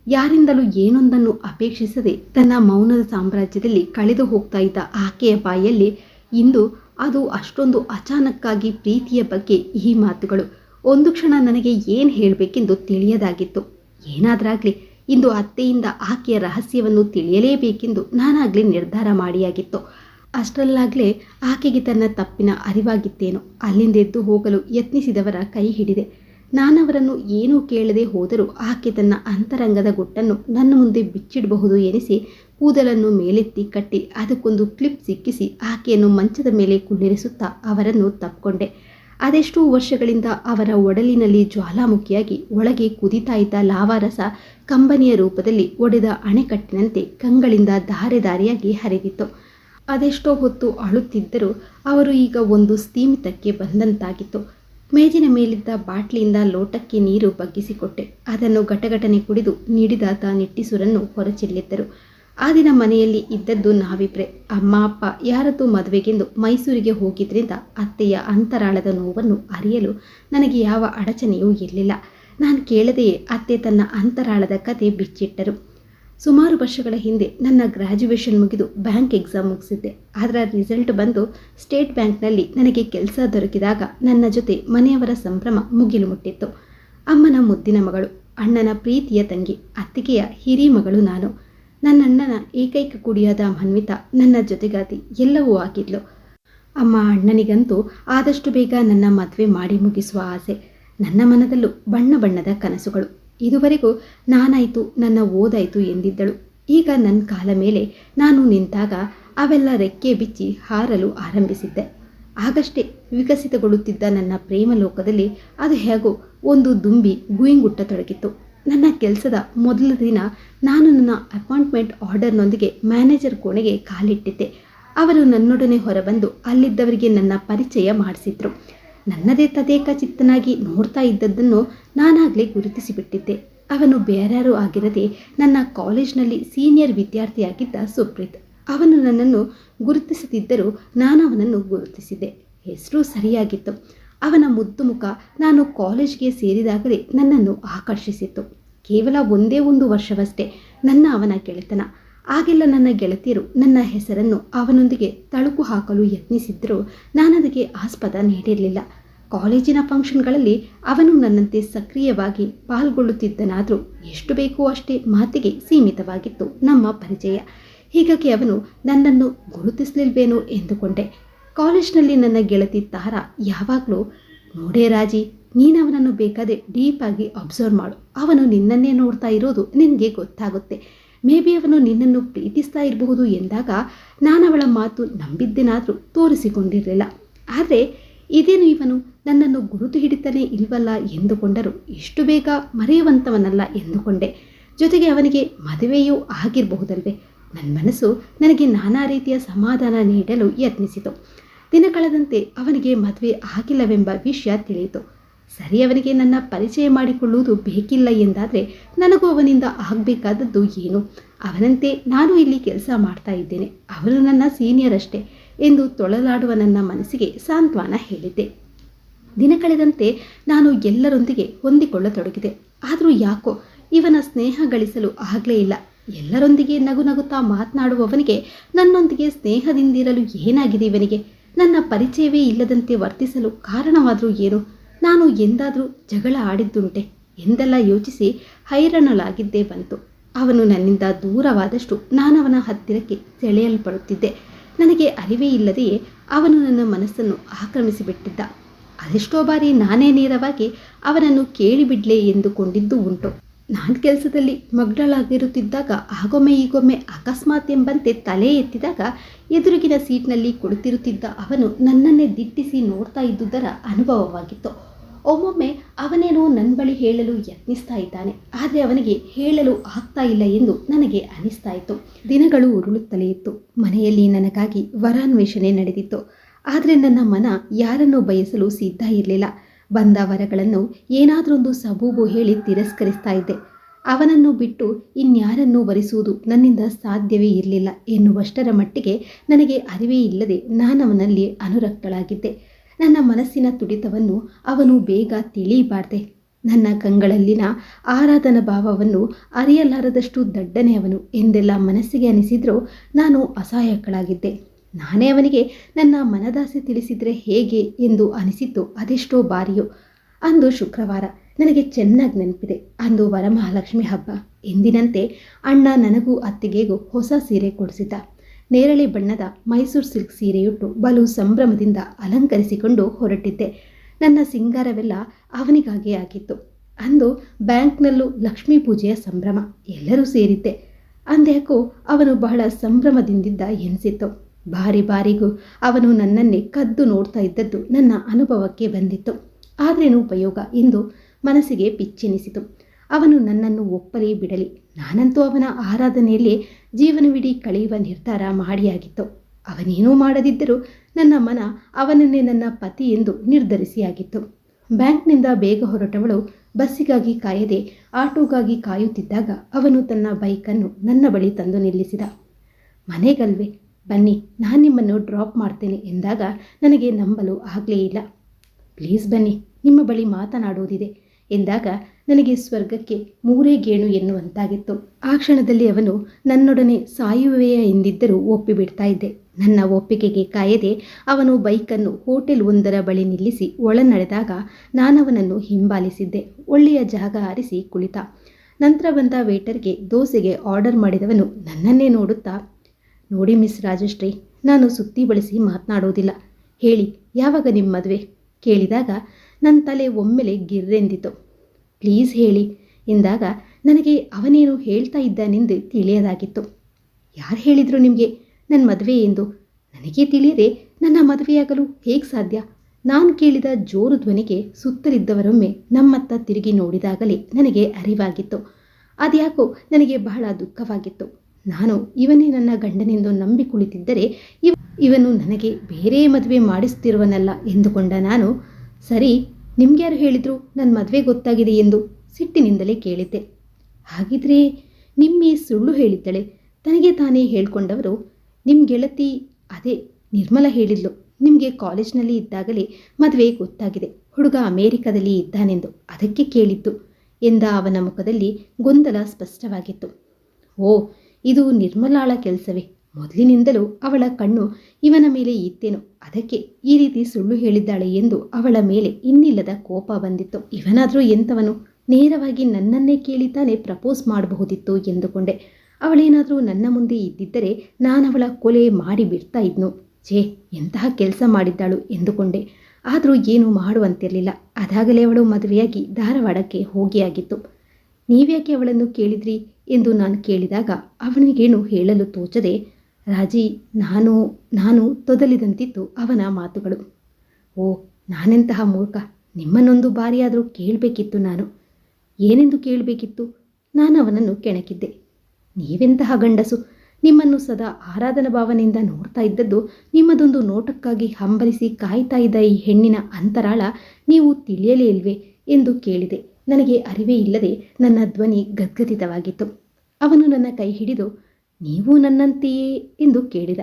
ಯಾರಿಂದಲೂ ಏನೊಂದನ್ನು ಅಪೇಕ್ಷಿಸದೆ ತನ್ನ ಮೌನದ ಸಾಮ್ರಾಜ್ಯದಲ್ಲಿ ಕಳೆದು ಹೋಗ್ತಾ ಇದ್ದ ಆಕೆಯ ಬಾಯಲ್ಲಿ ಇಂದು ಅದು ಅಷ್ಟೊಂದು ಅಚಾನಕ್ಕಾಗಿ ಪ್ರೀತಿಯ ಬಗ್ಗೆ ಈ ಮಾತುಗಳು. ಒಂದು ಕ್ಷಣ ನನಗೆ ಏನು ಹೇಳಬೇಕೆಂದು ತಿಳಿಯದಾಗಿತ್ತು. ಏನಾದ್ರಾಗಲಿ ಇಂದು ಅತ್ತೆಯಿಂದ ಆಕೆಯ ರಹಸ್ಯವನ್ನು ತಿಳಿಯಲೇಬೇಕೆಂದು ನಾನಾಗಲೇ ನಿರ್ಧಾರ ಮಾಡಿಯಾಗಿತ್ತು. ಅಷ್ಟರಲ್ಲಾಗಲೇ ಆಕೆಗೆ ತನ್ನ ತಪ್ಪಿನ ಅರಿವಾಗಿತ್ತೇನೋ. ಅಲ್ಲಿಂದೆದ್ದು ಹೋಗಲು ಯತ್ನಿಸಿದವರ ಕೈ ಹಿಡಿದೆ. ನಾನವರನ್ನು ಏನೂ ಕೇಳದೆ ಹೋದರೂ ಆಕೆ ತನ್ನ ಅಂತರಂಗದ ಗುಟ್ಟನ್ನು ನನ್ನ ಮುಂದೆ ಬಿಚ್ಚಿಡಬಹುದು ಎನಿಸಿ ಕೂದಲನ್ನು ಮೇಲೆತ್ತಿ ಕಟ್ಟಿ ಅದಕ್ಕೊಂದು ಕ್ಲಿಪ್ ಸಿಕ್ಕಿಸಿ ಆಕೆಯನ್ನು ಮಂಚದ ಮೇಲೆ ಕುಳ್ಳಿರಿಸುತ್ತಾ ಅವರನ್ನು ತಪ್ಪಿಕೊಂಡೆ ಅದೆಷ್ಟೋ ವರ್ಷಗಳಿಂದ ಅವರ ಒಡಲಿನಲ್ಲಿ ಜ್ವಾಲಾಮುಖಿಯಾಗಿ ಒಳಗೆ ಕುದಿತಾ ಇದ್ದ ಲಾವಾರಸ ಕಂಬನಿಯ ರೂಪದಲ್ಲಿ ಒಡೆದ ಅಣೆಕಟ್ಟಿನಂತೆ ಕಂಗಳಿಂದ ಧಾರೆ ದಾರಿಯಾಗಿ ಹರಿದಿತ್ತು. ಅದೆಷ್ಟೋ ಹೊತ್ತು ಅಳುತ್ತಿದ್ದರೂ ಅವರು ಈಗ ಒಂದು ಸ್ಥೀಮಿತಕ್ಕೆ ಬಂದಂತಾಗಿತ್ತು. ಮೇಜಿನ ಮೇಲಿದ್ದ ಬಾಟ್ಲಿಯಿಂದ ಲೋಟಕ್ಕೆ ನೀರು ಬಗ್ಗಿಸಿಕೊಟ್ಟೆ. ಅದನ್ನು ಘಟಘಟನೆ ಕುಡಿದು ನೀಡಿದಾತ ನಿಟ್ಟಿಸುರನ್ನು ಹೊರಚೆಲ್ಲಿದ್ದರು. ಆ ದಿನ ಮನೆಯಲ್ಲಿ ಇದ್ದದ್ದು ನಾವಿಬ್ರೆ. ಅಮ್ಮ, ಅಪ್ಪ ಯಾರದ್ದು ಮದುವೆಗೆಂದು ಮೈಸೂರಿಗೆ ಹೋಗಿದ್ರಿಂದ ಅತ್ತೆಯ ಅಂತರಾಳದ ನೋವನ್ನು ಅರಿಯಲು ನನಗೆ ಯಾವ ಅಡಚಣೆಯೂ ಇರಲಿಲ್ಲ. ನಾನು ಕೇಳದೆಯೇ ಅತ್ತೆ ತನ್ನ ಅಂತರಾಳದ ಕತೆ ಬಿಚ್ಚಿಟ್ಟರು. ಸುಮಾರು ವರ್ಷಗಳ ಹಿಂದೆ ನನ್ನ ಗ್ರ್ಯಾಜುಯೇಷನ್ ಮುಗಿದು ಬ್ಯಾಂಕ್ ಎಕ್ಸಾಮ್ ಮುಗಿಸಿದ್ದೆ. ಅದರ ರಿಸಲ್ಟ್ ಬಂದು ಸ್ಟೇಟ್ ಬ್ಯಾಂಕ್ನಲ್ಲಿ ನನಗೆ ಕೆಲಸ ದೊರಕಿದಾಗ ನನ್ನ ಜೊತೆ ಮನೆಯವರ ಸಂಭ್ರಮ ಮುಗಿಲು ಮುಟ್ಟಿತ್ತು. ಅಮ್ಮನ ಮುದ್ದಿನ ಮಗಳು, ಅಣ್ಣನ ಪ್ರೀತಿಯ ತಂಗಿ, ಅತ್ತಿಗೆಯ ಹಿರಿ ಮಗಳು ನಾನು. ನನ್ನ ಅಣ್ಣನ ಏಕೈಕ ಕುಡಿಯಾದ ಮನ್ವಿತ ನನ್ನ ಜೊತೆಗಾತಿ ಎಲ್ಲವೂ ಆಗಿದ್ಲು. ಅಮ್ಮ ಅಣ್ಣನಿಗಂತೂ ಆದಷ್ಟು ಬೇಗ ನನ್ನ ಮದುವೆ ಮಾಡಿ ಮುಗಿಸುವ ಆಸೆ. ನನ್ನ ಮನದಲ್ಲೂ ಬಣ್ಣ ಬಣ್ಣದ ಕನಸುಗಳು. ಇದುವರೆಗೂ ನಾನಾಯಿತು, ನನ್ನ ಓದಾಯಿತು ಎಂದಿದ್ದಳು. ಈಗ ನನ್ನ ಕಾಲ ಮೇಲೆ ನಾನು ನಿಂತಾಗ ಅವೆಲ್ಲ ರೆಕ್ಕೆ ಬಿಚ್ಚಿ ಹಾರಲು ಆರಂಭಿಸಿದ್ದೆ. ಆಗಷ್ಟೇ ವಿಕಸಿತಗೊಳ್ಳುತ್ತಿದ್ದ ನನ್ನ ಪ್ರೇಮ ಲೋಕದಲ್ಲಿ ಅದು ಹೇಗೋ ಒಂದು ದುಂಬಿ ಗುಯಿಂಗುಟ್ಟತೊಡಗಿತ್ತು ನನ್ನ ಕೆಲಸದ ಮೊದಲ ದಿನ ನಾನು ನನ್ನ ಅಪಾಯಿಂಟ್ಮೆಂಟ್ ಆರ್ಡರ್ನೊಂದಿಗೆ ಮ್ಯಾನೇಜರ್ ಕೋಣೆಗೆ ಕಾಲಿಟ್ಟಿದ್ದೆ. ಅವರು ನನ್ನೊಡನೆ ಹೊರಬಂದು ಅಲ್ಲಿದ್ದವರಿಗೆ ನನ್ನ ಪರಿಚಯ ಮಾಡಿಸಿದ್ರು. ನನ್ನದೇ ತದೇಕ ಚಿತ್ತನಾಗಿ ನೋಡ್ತಾ ಇದ್ದದ್ದನ್ನು ನಾನಾಗಲೇ ಗುರುತಿಸಿಬಿಟ್ಟಿದ್ದೆ. ಅವನು ಬೇರ್ಯಾರೂ ಆಗಿರದೆ ನನ್ನ ಕಾಲೇಜ್ನಲ್ಲಿ ಸೀನಿಯರ್ ವಿದ್ಯಾರ್ಥಿಯಾಗಿದ್ದ ಸುಪ್ರೀತ್. ಅವನು ನನ್ನನ್ನು ಗುರುತಿಸದಿದ್ದರೂ ನಾನು ಅವನನ್ನು ಗುರುತಿಸಿದೆ. ಹೆಸರು ಸರಿಯಾಗಿತ್ತು. ಅವನ ಮುದ್ದು ಮುಖ ನಾನು ಕಾಲೇಜ್ಗೆ ಸೇರಿದಾಗಲೇ ನನ್ನನ್ನು ಆಕರ್ಷಿಸಿತ್ತು. ಕೇವಲ ಒಂದೇ ಒಂದು ವರ್ಷವಷ್ಟೇ ನನ್ನ ಅವನ ಗೆಳೆತನ. ಆಗೆಲ್ಲ ನನ್ನ ಗೆಳತಿಯರು ನನ್ನ ಹೆಸರನ್ನು ಅವನೊಂದಿಗೆ ತಳುಕು ಹಾಕಲು ಯತ್ನಿಸಿದ್ದರೂ ನಾನದಕ್ಕೆ ಆಸ್ಪದ ನೀಡಿರಲಿಲ್ಲ. ಕಾಲೇಜಿನ ಫಂಕ್ಷನ್ಗಳಲ್ಲಿ ಅವನು ನನ್ನಂತೆ ಸಕ್ರಿಯವಾಗಿ ಪಾಲ್ಗೊಳ್ಳುತ್ತಿದ್ದನಾದರೂ ಎಷ್ಟು ಬೇಕೋ ಅಷ್ಟೇ ಮಾತಿಗೆ ಸೀಮಿತವಾಗಿತ್ತು ನಮ್ಮ ಪರಿಚಯ. ಹೀಗಾಗಿ ಅವನು ನನ್ನನ್ನು ಗುರುತಿಸಲಿಲ್ವೇನೋ ಎಂದುಕೊಂಡೆ. ಕಾಲೇಜ್ನಲ್ಲಿ ನನ್ನ ಗೆಳತಿ ತಾರ ಯಾವಾಗಲೂ, ನೋಡೇ ರಾಜಿ ನೀನು ಅವನನ್ನು ಬೇಕಾದರೆ ಡೀಪಾಗಿ ಅಬ್ಸರ್ವ್ ಮಾಡು. ಅವನು ನಿನ್ನನ್ನೇ ನೋಡ್ತಾ ಇರೋದು ನಿನಗೆ ಗೊತ್ತಾಗುತ್ತೆ. ಮೇ ಬಿ ಅವನು ನಿನ್ನನ್ನು ಪ್ರೀತಿಸ್ತಾ ಇರಬಹುದು ಎಂದಾಗ ನಾನು ಅವಳ ಮಾತು ನಂಬಿದ್ದೇನಾದರೂ ತೋರಿಸಿಕೊಂಡಿರಲಿಲ್ಲ. ಆದರೆ ಇದೇನು ಇವನು? ನನ್ನನ್ನು ಗುರುತು ಹಿಡಿತಾನೆ ಇಲ್ವಲ್ಲ ಎಂದುಕೊಂಡರು ಇಷ್ಟು ಬೇಗ ಮರೆಯುವಂಥವನಲ್ಲ ಎಂದುಕೊಂಡೆ. ಜೊತೆಗೆ ಅವನಿಗೆ ಮದುವೆಯೂ ಆಗಿರಬಹುದಲ್ವೇ? ನನ್ನ ಮನಸ್ಸು ನನಗೆ ನಾನಾ ರೀತಿಯ ಸಮಾಧಾನ ನೀಡಲು ಯತ್ನಿಸಿತು. ದಿನ ಕಳೆದಂತೆ ಅವನಿಗೆ ಮದುವೆ ಆಗಿಲ್ಲವೆಂಬ ವಿಷಯ ತಿಳಿಯಿತು. ಸರಿ ಅವನಿಗೆ ನನ್ನ ಪರಿಚಯ ಮಾಡಿಕೊಳ್ಳುವುದು ಬೇಕಿಲ್ಲ ಎಂದಾದರೆ ನನಗೂ ಅವನಿಂದ ಆಗಬೇಕಾದದ್ದು ಏನು? ಅವನಂತೆ ನಾನು ಇಲ್ಲಿ ಕೆಲಸ ಮಾಡ್ತಾ ಇದ್ದೇನೆ. ಅವನು ನನ್ನ ಸೀನಿಯರ್ ಅಷ್ಟೇ ಎಂದು ತೊಳಲಾಡುವ ನನ್ನ ಮನಸ್ಸಿಗೆ ಸಾಂತ್ವನ ಹೇಳಿದ್ದೆ. ದಿನ ಕಳೆದಂತೆ ನಾನು ಎಲ್ಲರೊಂದಿಗೆ ಹೊಂದಿಕೊಳ್ಳತೊಡಗಿದೆ. ಆದರೂ ಯಾಕೋ ಇವನ ಸ್ನೇಹ ಗಳಿಸಲು ಆಗಲೇ ಇಲ್ಲ. ಎಲ್ಲರೊಂದಿಗೆ ನಗು ನಗುತ್ತಾ ಮಾತನಾಡುವವನಿಗೆ ನನ್ನೊಂದಿಗೆ ಸ್ನೇಹದಿಂದಿರಲು ಏನಾಗಿದೆ ಇವನಿಗೆ? ನನ್ನ ಪರಿಚಯವೇ ಇಲ್ಲದಂತೆ ವರ್ತಿಸಲು ಕಾರಣವಾದರೂ ಏನು? ನಾನು ಎಂದಾದರೂ ಜಗಳ ಆಡಿದ್ದುಂಟೆ ಎಂದೆಲ್ಲ ಯೋಚಿಸಿ ಹೈರಾಣಲಾಗಿದ್ದೇ ಬಂತು. ಅವನು ನನ್ನಿಂದ ದೂರವಾದಷ್ಟು ನಾನವನ ಹತ್ತಿರಕ್ಕೆ ಸೆಳೆಯಲ್ಪಡುತ್ತಿದ್ದೆ. ನನಗೆ ಅರಿವೇ ಇಲ್ಲದೆಯೇ ಅವನು ನನ್ನ ಮನಸ್ಸನ್ನು ಆಕ್ರಮಿಸಿಬಿಟ್ಟಿದ್ದ. ಅದೆಷ್ಟೋ ಬಾರಿ ನಾನೇ ನೇರವಾಗಿ ಅವನನ್ನು ಕೇಳಿಬಿಡ್ಲೆ ಎಂದುಕೊಂಡಿದ್ದು ಉಂಟು. ನಾನು ಕೆಲಸದಲ್ಲಿ ಮಗ್ಡಳಾಗಿರುತ್ತಿದ್ದಾಗ ಆಗೊಮ್ಮೆ ಈಗೊಮ್ಮೆ ಅಕಸ್ಮಾತ್ ಎಂಬಂತೆ ತಲೆ ಎತ್ತಿದಾಗ ಎದುರುಗಿನ ಸೀಟ್ನಲ್ಲಿ ಕುಳಿತಿರುತ್ತಿದ್ದ ಅವನು ನನ್ನನ್ನೇ ದಿಟ್ಟಿಸಿ ನೋಡ್ತಾ ಇದ್ದುದರ ಅನುಭವವಾಗಿತ್ತು. ಒಮ್ಮೊಮ್ಮೆ ಅವನೇನೋ ನನ್ನ ಬಳಿ ಹೇಳಲು ಯತ್ನಿಸ್ತಾ ಇದ್ದಾನೆ. ಆದರೆ ಅವನಿಗೆ ಹೇಳಲು ಆಗ್ತಾ ಇಲ್ಲ ಎಂದು ನನಗೆ ಅನಿಸ್ತಾ ಇತ್ತು. ದಿನಗಳು ಉರುಳುತ್ತಲೇ ಇತ್ತು. ಮನೆಯಲ್ಲಿ ನನಗಾಗಿ ವರಾನ್ವೇಷಣೆ ನಡೆದಿತ್ತು. ಆದರೆ ನನ್ನ ಮನ ಯಾರನ್ನೂ ಬಯಸಲು ಸಿದ್ಧ ಇರಲಿಲ್ಲ. ಬಂದ ವರಗಳನ್ನು ಏನಾದರೊಂದು ಸಬೂಬು ಹೇಳಿ ತಿರಸ್ಕರಿಸ್ತಾ ಇದ್ದೆ. ಅವನನ್ನು ಬಿಟ್ಟು ಇನ್ಯಾರನ್ನೂ ವರಿಸುವುದು ನನ್ನಿಂದ ಸಾಧ್ಯವೇ ಇರಲಿಲ್ಲ ಎನ್ನುವಷ್ಟರ ಮಟ್ಟಿಗೆ ನನಗೆ ಅರಿವೇ ಇಲ್ಲದೆ ನಾನವನಲ್ಲಿ ಅನುರಕ್ತಳಾಗಿದ್ದೆ. ನನ್ನ ಮನಸ್ಸಿನ ತುಡಿತವನ್ನು ಅವನು ಬೇಗ ತಿಳಿಯಬಾರ್ದೆ. ನನ್ನ ಕಂಗಳಲ್ಲಿನ ಆರಾಧನ ಭಾವವನ್ನು ಅರಿಯಲಾರದಷ್ಟು ದಡ್ಡನೆ ಅವನು ಎಂದೆಲ್ಲ ಮನಸ್ಸಿಗೆ ಅನಿಸಿದರೂ ನಾನು ಅಸಹಾಯಕಳಾಗಿದ್ದೆ. ನಾನೇ ಅವನಿಗೆ ನನ್ನ ಮನದಾಸೆ ತಿಳಿಸಿದರೆ ಹೇಗೆ ಎಂದು ಅನಿಸಿತ್ತು ಅದೆಷ್ಟೋ ಬಾರಿಯೋ. ಅಂದು ಶುಕ್ರವಾರ ನನಗೆ ಚೆನ್ನಾಗಿ ನೆನಪಿದೆ. ಅಂದು ವರಮಹಾಲಕ್ಷ್ಮಿ ಹಬ್ಬ. ಎಂದಿನಂತೆ ಅಣ್ಣ ನನಗೂ ಅತ್ತಿಗೆಗೂ ಹೊಸ ಸೀರೆ ಕೊಡಿಸಿದ್ದ. ನೇರಳೆ ಬಣ್ಣದ ಮೈಸೂರು ಸಿಲ್ಕ್ ಸೀರೆಯುಟ್ಟು ಬಲು ಸಂಭ್ರಮದಿಂದ ಅಲಂಕರಿಸಿಕೊಂಡು ಹೊರಟಿದ್ದೆ. ನನ್ನ ಸಿಂಗಾರವೆಲ್ಲ ಅವನಿಗಾಗಿ ಆಗಿತ್ತು. ಅಂದು ಬ್ಯಾಂಕ್ನಲ್ಲೂ ಲಕ್ಷ್ಮೀ ಪೂಜೆಯ ಸಂಭ್ರಮ. ಎಲ್ಲರೂ ಸೇರಿದ್ದೆ. ಅಂದ್ಯಾಕೋ ಅವನು ಬಹಳ ಸಂಭ್ರಮದಿಂದಿದ್ದ ಎನಿಸಿತ್ತು. ಬಾರಿ ಬಾರಿಗೂ ಅವನು ನನ್ನನ್ನೇ ಕದ್ದು ನೋಡ್ತಾ ಇದ್ದದ್ದು ನನ್ನ ಅನುಭವಕ್ಕೆ ಬಂದಿತ್ತು. ಆದ್ರೇನು ಉಪಯೋಗ? ಎಂದು ಮನಸ್ಸಿಗೆ ಪಿಚ್ಚೆನಿಸಿತು. ಅವನು ನನ್ನನ್ನು ಒಪ್ಪಲಿ ಬಿಡಲಿ. ನಾನಂತೂ ಅವನ ಆರಾಧನೆಯಲ್ಲಿ ಜೀವನವಿಡೀ ಕಳೆಯುವ ನಿರ್ಧಾರ ಮಾಡಿಯಾಗಿತ್ತು. ಅವನೇನೂ ಮಾಡದಿದ್ದರೂ ನನ್ನ ಮನ ಅವನನ್ನೇ ನನ್ನ ಪತಿ ಎಂದು ನಿರ್ಧರಿಸಿಯಾಗಿತ್ತು. ಬ್ಯಾಂಕ್ನಿಂದ ಬೇಗ ಹೊರಟವಳು ಬಸ್ಸಿಗಾಗಿ ಕಾಯದೆ ಆಟೋಗಾಗಿ ಕಾಯುತ್ತಿದ್ದಾಗ ಅವನು ತನ್ನ ಬೈಕನ್ನು ನನ್ನ ಬಳಿ ತಂದು ನಿಲ್ಲಿಸಿದ. ಮನೆಗಲ್ವೇ, ಬನ್ನಿ, ನಾನು ನಿಮ್ಮನ್ನು ಡ್ರಾಪ್ ಮಾಡ್ತೇನೆ ಎಂದಾಗ ನನಗೆ ನಂಬಲು ಆಗಲೇ ಇಲ್ಲ. ಪ್ಲೀಸ್ ಬನ್ನಿ, ನಿಮ್ಮ ಬಳಿ ಮಾತನಾಡುವುದಿದೆ ಎಂದಾಗ ನನಗೆ ಸ್ವರ್ಗಕ್ಕೆ ಮೂರೇ ಗೇಣು ಎನ್ನುವಂತಾಗಿತ್ತು. ಆ ಕ್ಷಣದಲ್ಲಿ ಅವನು ನನ್ನೊಡನೆ ಸಾಯುವೆಯೇ ಎಂದಿದ್ದರೂ ಒಪ್ಪಿಬಿಡ್ತಾ ಇದ್ದೆ. ನನ್ನ ಒಪ್ಪಿಗೆಗೆ ಕಾಯದೆ ಅವನು ಬೈಕನ್ನು ಹೋಟೆಲ್ ಒಂದರ ಬಳಿ ನಿಲ್ಲಿಸಿ ಒಳ ನಡೆದಾಗ ನಾನವನನ್ನು ಹಿಂಬಾಲಿಸಿದ್ದೆ. ಒಳ್ಳೆಯ ಜಾಗ ಆರಿಸಿ ಕುಳಿತ. ನಂತರ ಬಂದ ವೇಟರ್ಗೆ ದೋಸೆಗೆ ಆರ್ಡರ್ ಮಾಡಿದವನು ನನ್ನನ್ನೇ ನೋಡುತ್ತಾ, ನೋಡಿ ಮಿಸ್ ರಾಜಶ್ರೀ, ನಾನು ಸುತ್ತಿ ಬಳಸಿ ಮಾತನಾಡೋದಿಲ್ಲ. ಹೇಳಿ, ಯಾವಾಗ ನಿಮ್ಮ ಮದುವೆ? ಕೇಳಿದಾಗ ನನ್ನ ತಲೆ ಒಮ್ಮೆಲೆ ಗಿರ್ರೆಂದಿತು. ಪ್ಲೀಸ್ ಹೇಳಿ ಎಂದಾಗ ನನಗೆ ಅವನೇನು ಹೇಳ್ತಾ ಇದ್ದಾನೆಂದು ತಿಳಿಯದಾಗಿತ್ತು. ಯಾರು ಹೇಳಿದರು ನಿಮಗೆ? ನನ್ನ ಮದುವೆ ಎಂದು. ನನಗೆ ತಿಳಿಯದೆ ನನ್ನ ಮದುವೆಯಾಗಲು ಹೇಗೆ ಸಾಧ್ಯ? ನಾನು ಕೇಳಿದ ಜೋರು ಧ್ವನಿಗೆ ಸುತ್ತಲಿದ್ದವರೊಮ್ಮೆ ನಮ್ಮತ್ತ ತಿರುಗಿ ನೋಡಿದಾಗಲೇ ನನಗೆ ಅರಿವಾಗಿತ್ತು. ಅದ್ಯಾಕೋ ನನಗೆ ಬಹಳ ದುಃಖವಾಗಿತ್ತು. ನಾನು ಇವನೇ ನನ್ನ ಗಂಡನೆಂದು ನಂಬಿ ಕುಳಿತಿದ್ದರೆ ಇವ, ಇವನು ನನಗೆ ಬೇರೆ ಮದುವೆ ಮಾಡಿಸ್ತಿರುವನಲ್ಲ ಎಂದುಕೊಂಡ ನಾನು, ಸರಿ ನಿಮ್ಗ್ಯಾರು ಹೇಳಿದ್ರು ನನ್ನ ಮದುವೆ ಗೊತ್ತಾಗಿದೆ ಎಂದು ಸಿಟ್ಟಿನಿಂದಲೇ ಕೇಳಿದ್ದೆ. ಹಾಗಿದ್ರೆ ನಿಮ್ಮಿ ಸುಳ್ಳು ಹೇಳಿದ್ದಳೆ. ತನಗೆ ತಾನೇ ಹೇಳ್ಕೊಂಡವರು. ನಿಮ್ಮ ಗೆಳತಿ ಅದೇ ನಿರ್ಮಲ ಹೇಳಿದ್ಲು. ನಿಮಗೆ ಕಾಲೇಜ್ನಲ್ಲಿ ಇದ್ದಾಗಲೇ ಮದುವೆ ಗೊತ್ತಾಗಿದೆ. ಹುಡುಗ ಅಮೇರಿಕದಲ್ಲಿ ಇದ್ದಾನೆಂದು ಅದಕ್ಕೆ ಕೇಳಿತ್ತು ಎಂದ ಅವನ ಮುಖದಲ್ಲಿ ಗೊಂದಲ ಸ್ಪಷ್ಟವಾಗಿತ್ತು. ಓ, ಇದು ನಿರ್ಮಲಾಳ ಕೆಲಸವೇ. ಮೊದಲಿನಿಂದಲೂ ಅವಳ ಕಣ್ಣು ಇವನ ಮೇಲೆ ಇತ್ತೇನು, ಅದಕ್ಕೆ ಈ ರೀತಿ ಸುಳ್ಳು ಹೇಳಿದ್ದಾಳೆ ಎಂದು ಅವಳ ಮೇಲೆ ಇನ್ನಿಲ್ಲದ ಕೋಪ ಬಂದಿತ್ತು. ಇವನಾದರೂ ಎಂಥವನು? ನೇರವಾಗಿ ನನ್ನನ್ನೇ ಕೇಳಿ ತಾನೇ ಪ್ರಪೋಸ್ ಮಾಡಬಹುದಿತ್ತು ಎಂದುಕೊಂಡೆ. ಅವಳೇನಾದರೂ ನನ್ನ ಮುಂದೆ ಇದ್ದಿದ್ದರೆ ನಾನವಳ ಕೊಲೆ ಮಾಡಿ ಬಿಡ್ತಾ ಇದ್ನು. ಛೇ, ಎಂತಹ ಕೆಲಸ ಮಾಡಿದ್ದಾಳು ಎಂದುಕೊಂಡೆ. ಆದರೂ ಏನೂ ಮಾಡುವಂತಿರಲಿಲ್ಲ. ಅದಾಗಲೇ ಅವಳು ಮದುವೆಯಾಗಿ ಧಾರವಾಡಕ್ಕೆ ಹೋಗಿಯಾಗಿತ್ತು ನೀವ್ಯಾಕೆ ಅವಳನ್ನು ಕೇಳಿದ್ರಿ? ಎಂದು ನಾನು ಕೇಳಿದಾಗ ಅವನಿಗೇನು ಹೇಳಲು ತೋಚದೆ ರಾಜಿ, ನಾನು ನಾನು ತೊದಲಿದಂತಿತ್ತು ಅವನ ಮಾತುಗಳು. ಓ, ನಾನೆಂತಹ ಮೂರ್ಖ, ನಿಮ್ಮನ್ನೊಂದು ಬಾರಿಯಾದರೂ ಕೇಳಬೇಕಿತ್ತು ನಾನು. ಏನೆಂದು ಕೇಳಬೇಕಿತ್ತು? ನಾನು ಅವನನ್ನು ಕೆಣಕಿದ್ದೆ. ನೀವೆಂತಹ ಗಂಡಸು, ನಿಮ್ಮನ್ನು ಸದಾ ಆರಾಧನಾ ಭಾವನೆಯಿಂದ ನೋಡ್ತಾ ಇದ್ದದ್ದು, ನಿಮ್ಮದೊಂದು ನೋಟಕ್ಕಾಗಿ ಹಂಬಲಿಸಿ ಕಾಯ್ತಾ ಇದ್ದ ಈ ಹೆಣ್ಣಿನ ಅಂತರಾಳ ನೀವು ತಿಳಿಯಲೇ ಇಲ್ವೇ ಎಂದು ಕೇಳಿದೆ. ನನಗೆ ಅರಿವೇ ಇಲ್ಲದೆ ನನ್ನ ಧ್ವನಿ ಗದ್ಗದಿತವಾಗಿತ್ತು. ಅವನು ನನ್ನ ಕೈ ಹಿಡಿದು ನೀವು ನನ್ನಂತೆಯೇ ಎಂದು ಕೇಳಿದ.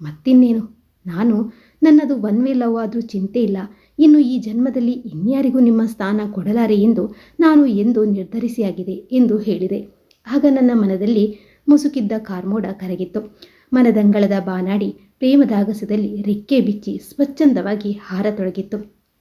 ಮತ್ತಿನ್ನೇನು? ನಾನು ನನ್ನದು ಒನ್ ವೇ ಲವ್ ಆದರೂ ಚಿಂತೆ ಇಲ್ಲ. ಇನ್ನು ಈ ಜನ್ಮದಲ್ಲಿ ಇನ್ಯಾರಿಗೂ ನಿಮ್ಮ ಸ್ಥಾನ ಕೊಡಲಾರೆ ಎಂದು ನಾನು ಎಂದು ನಿರ್ಧರಿಸಿಯಾಗಿದೆ ಎಂದು ಹೇಳಿದೆ. ಆಗ ನನ್ನ ಮನದಲ್ಲಿ ಮುಸುಕಿದ್ದ ಕಾರ್ಮೋಡ ಕರಗಿತ್ತು. ಮನದಂಗಳದ ಬಾನಾಡಿ ಪ್ರೇಮದಾಗಸದಲ್ಲಿ ರೆಕ್ಕೆ ಬಿಚ್ಚಿ ಸ್ವಚ್ಛಂದವಾಗಿ ಹಾರತೊಡಗಿತ್ತು.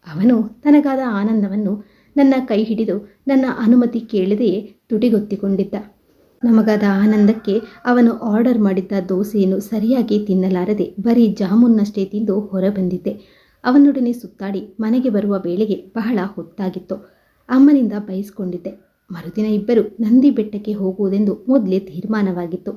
ಅವನು ತನಗಾದ ಆನಂದವನ್ನು ನನ್ನ ಕೈ ಹಿಡಿದು ನನ್ನ ಅನುಮತಿ ಕೇಳದೆಯೇ ತುಟಿಗೊತ್ತಿಕೊಂಡಿದ್ದ. ನಮಗಾದ ಆನಂದಕ್ಕೆ ಅವನು ಆರ್ಡರ್ ಮಾಡಿದ್ದ ದೋಸೆಯನ್ನು ಸರಿಯಾಗಿ ತಿನ್ನಲಾರದೆ ಬರೀ ಜಾಮೂನ್ನಷ್ಟೇ ತಿಂದು ಹೊರಬಂದಿದ್ದೆ. ಅವನೊಡನೆ ಸುತ್ತಾಡಿ ಮನೆಗೆ ಬರುವ ವೇಳೆಗೆ ಬಹಳ ಹೊತ್ತಾಗಿತ್ತು. ಅಮ್ಮನಿಂದ ಬಯಸ್ಕೊಂಡಿದ್ದೆ, ಮರುದಿನ ಇಬ್ಬರು ನಂದಿ ಬೆಟ್ಟಕ್ಕೆ ಹೋಗುವುದೆಂದು ಮೊದಲೇ ತೀರ್ಮಾನವಾಗಿತ್ತು.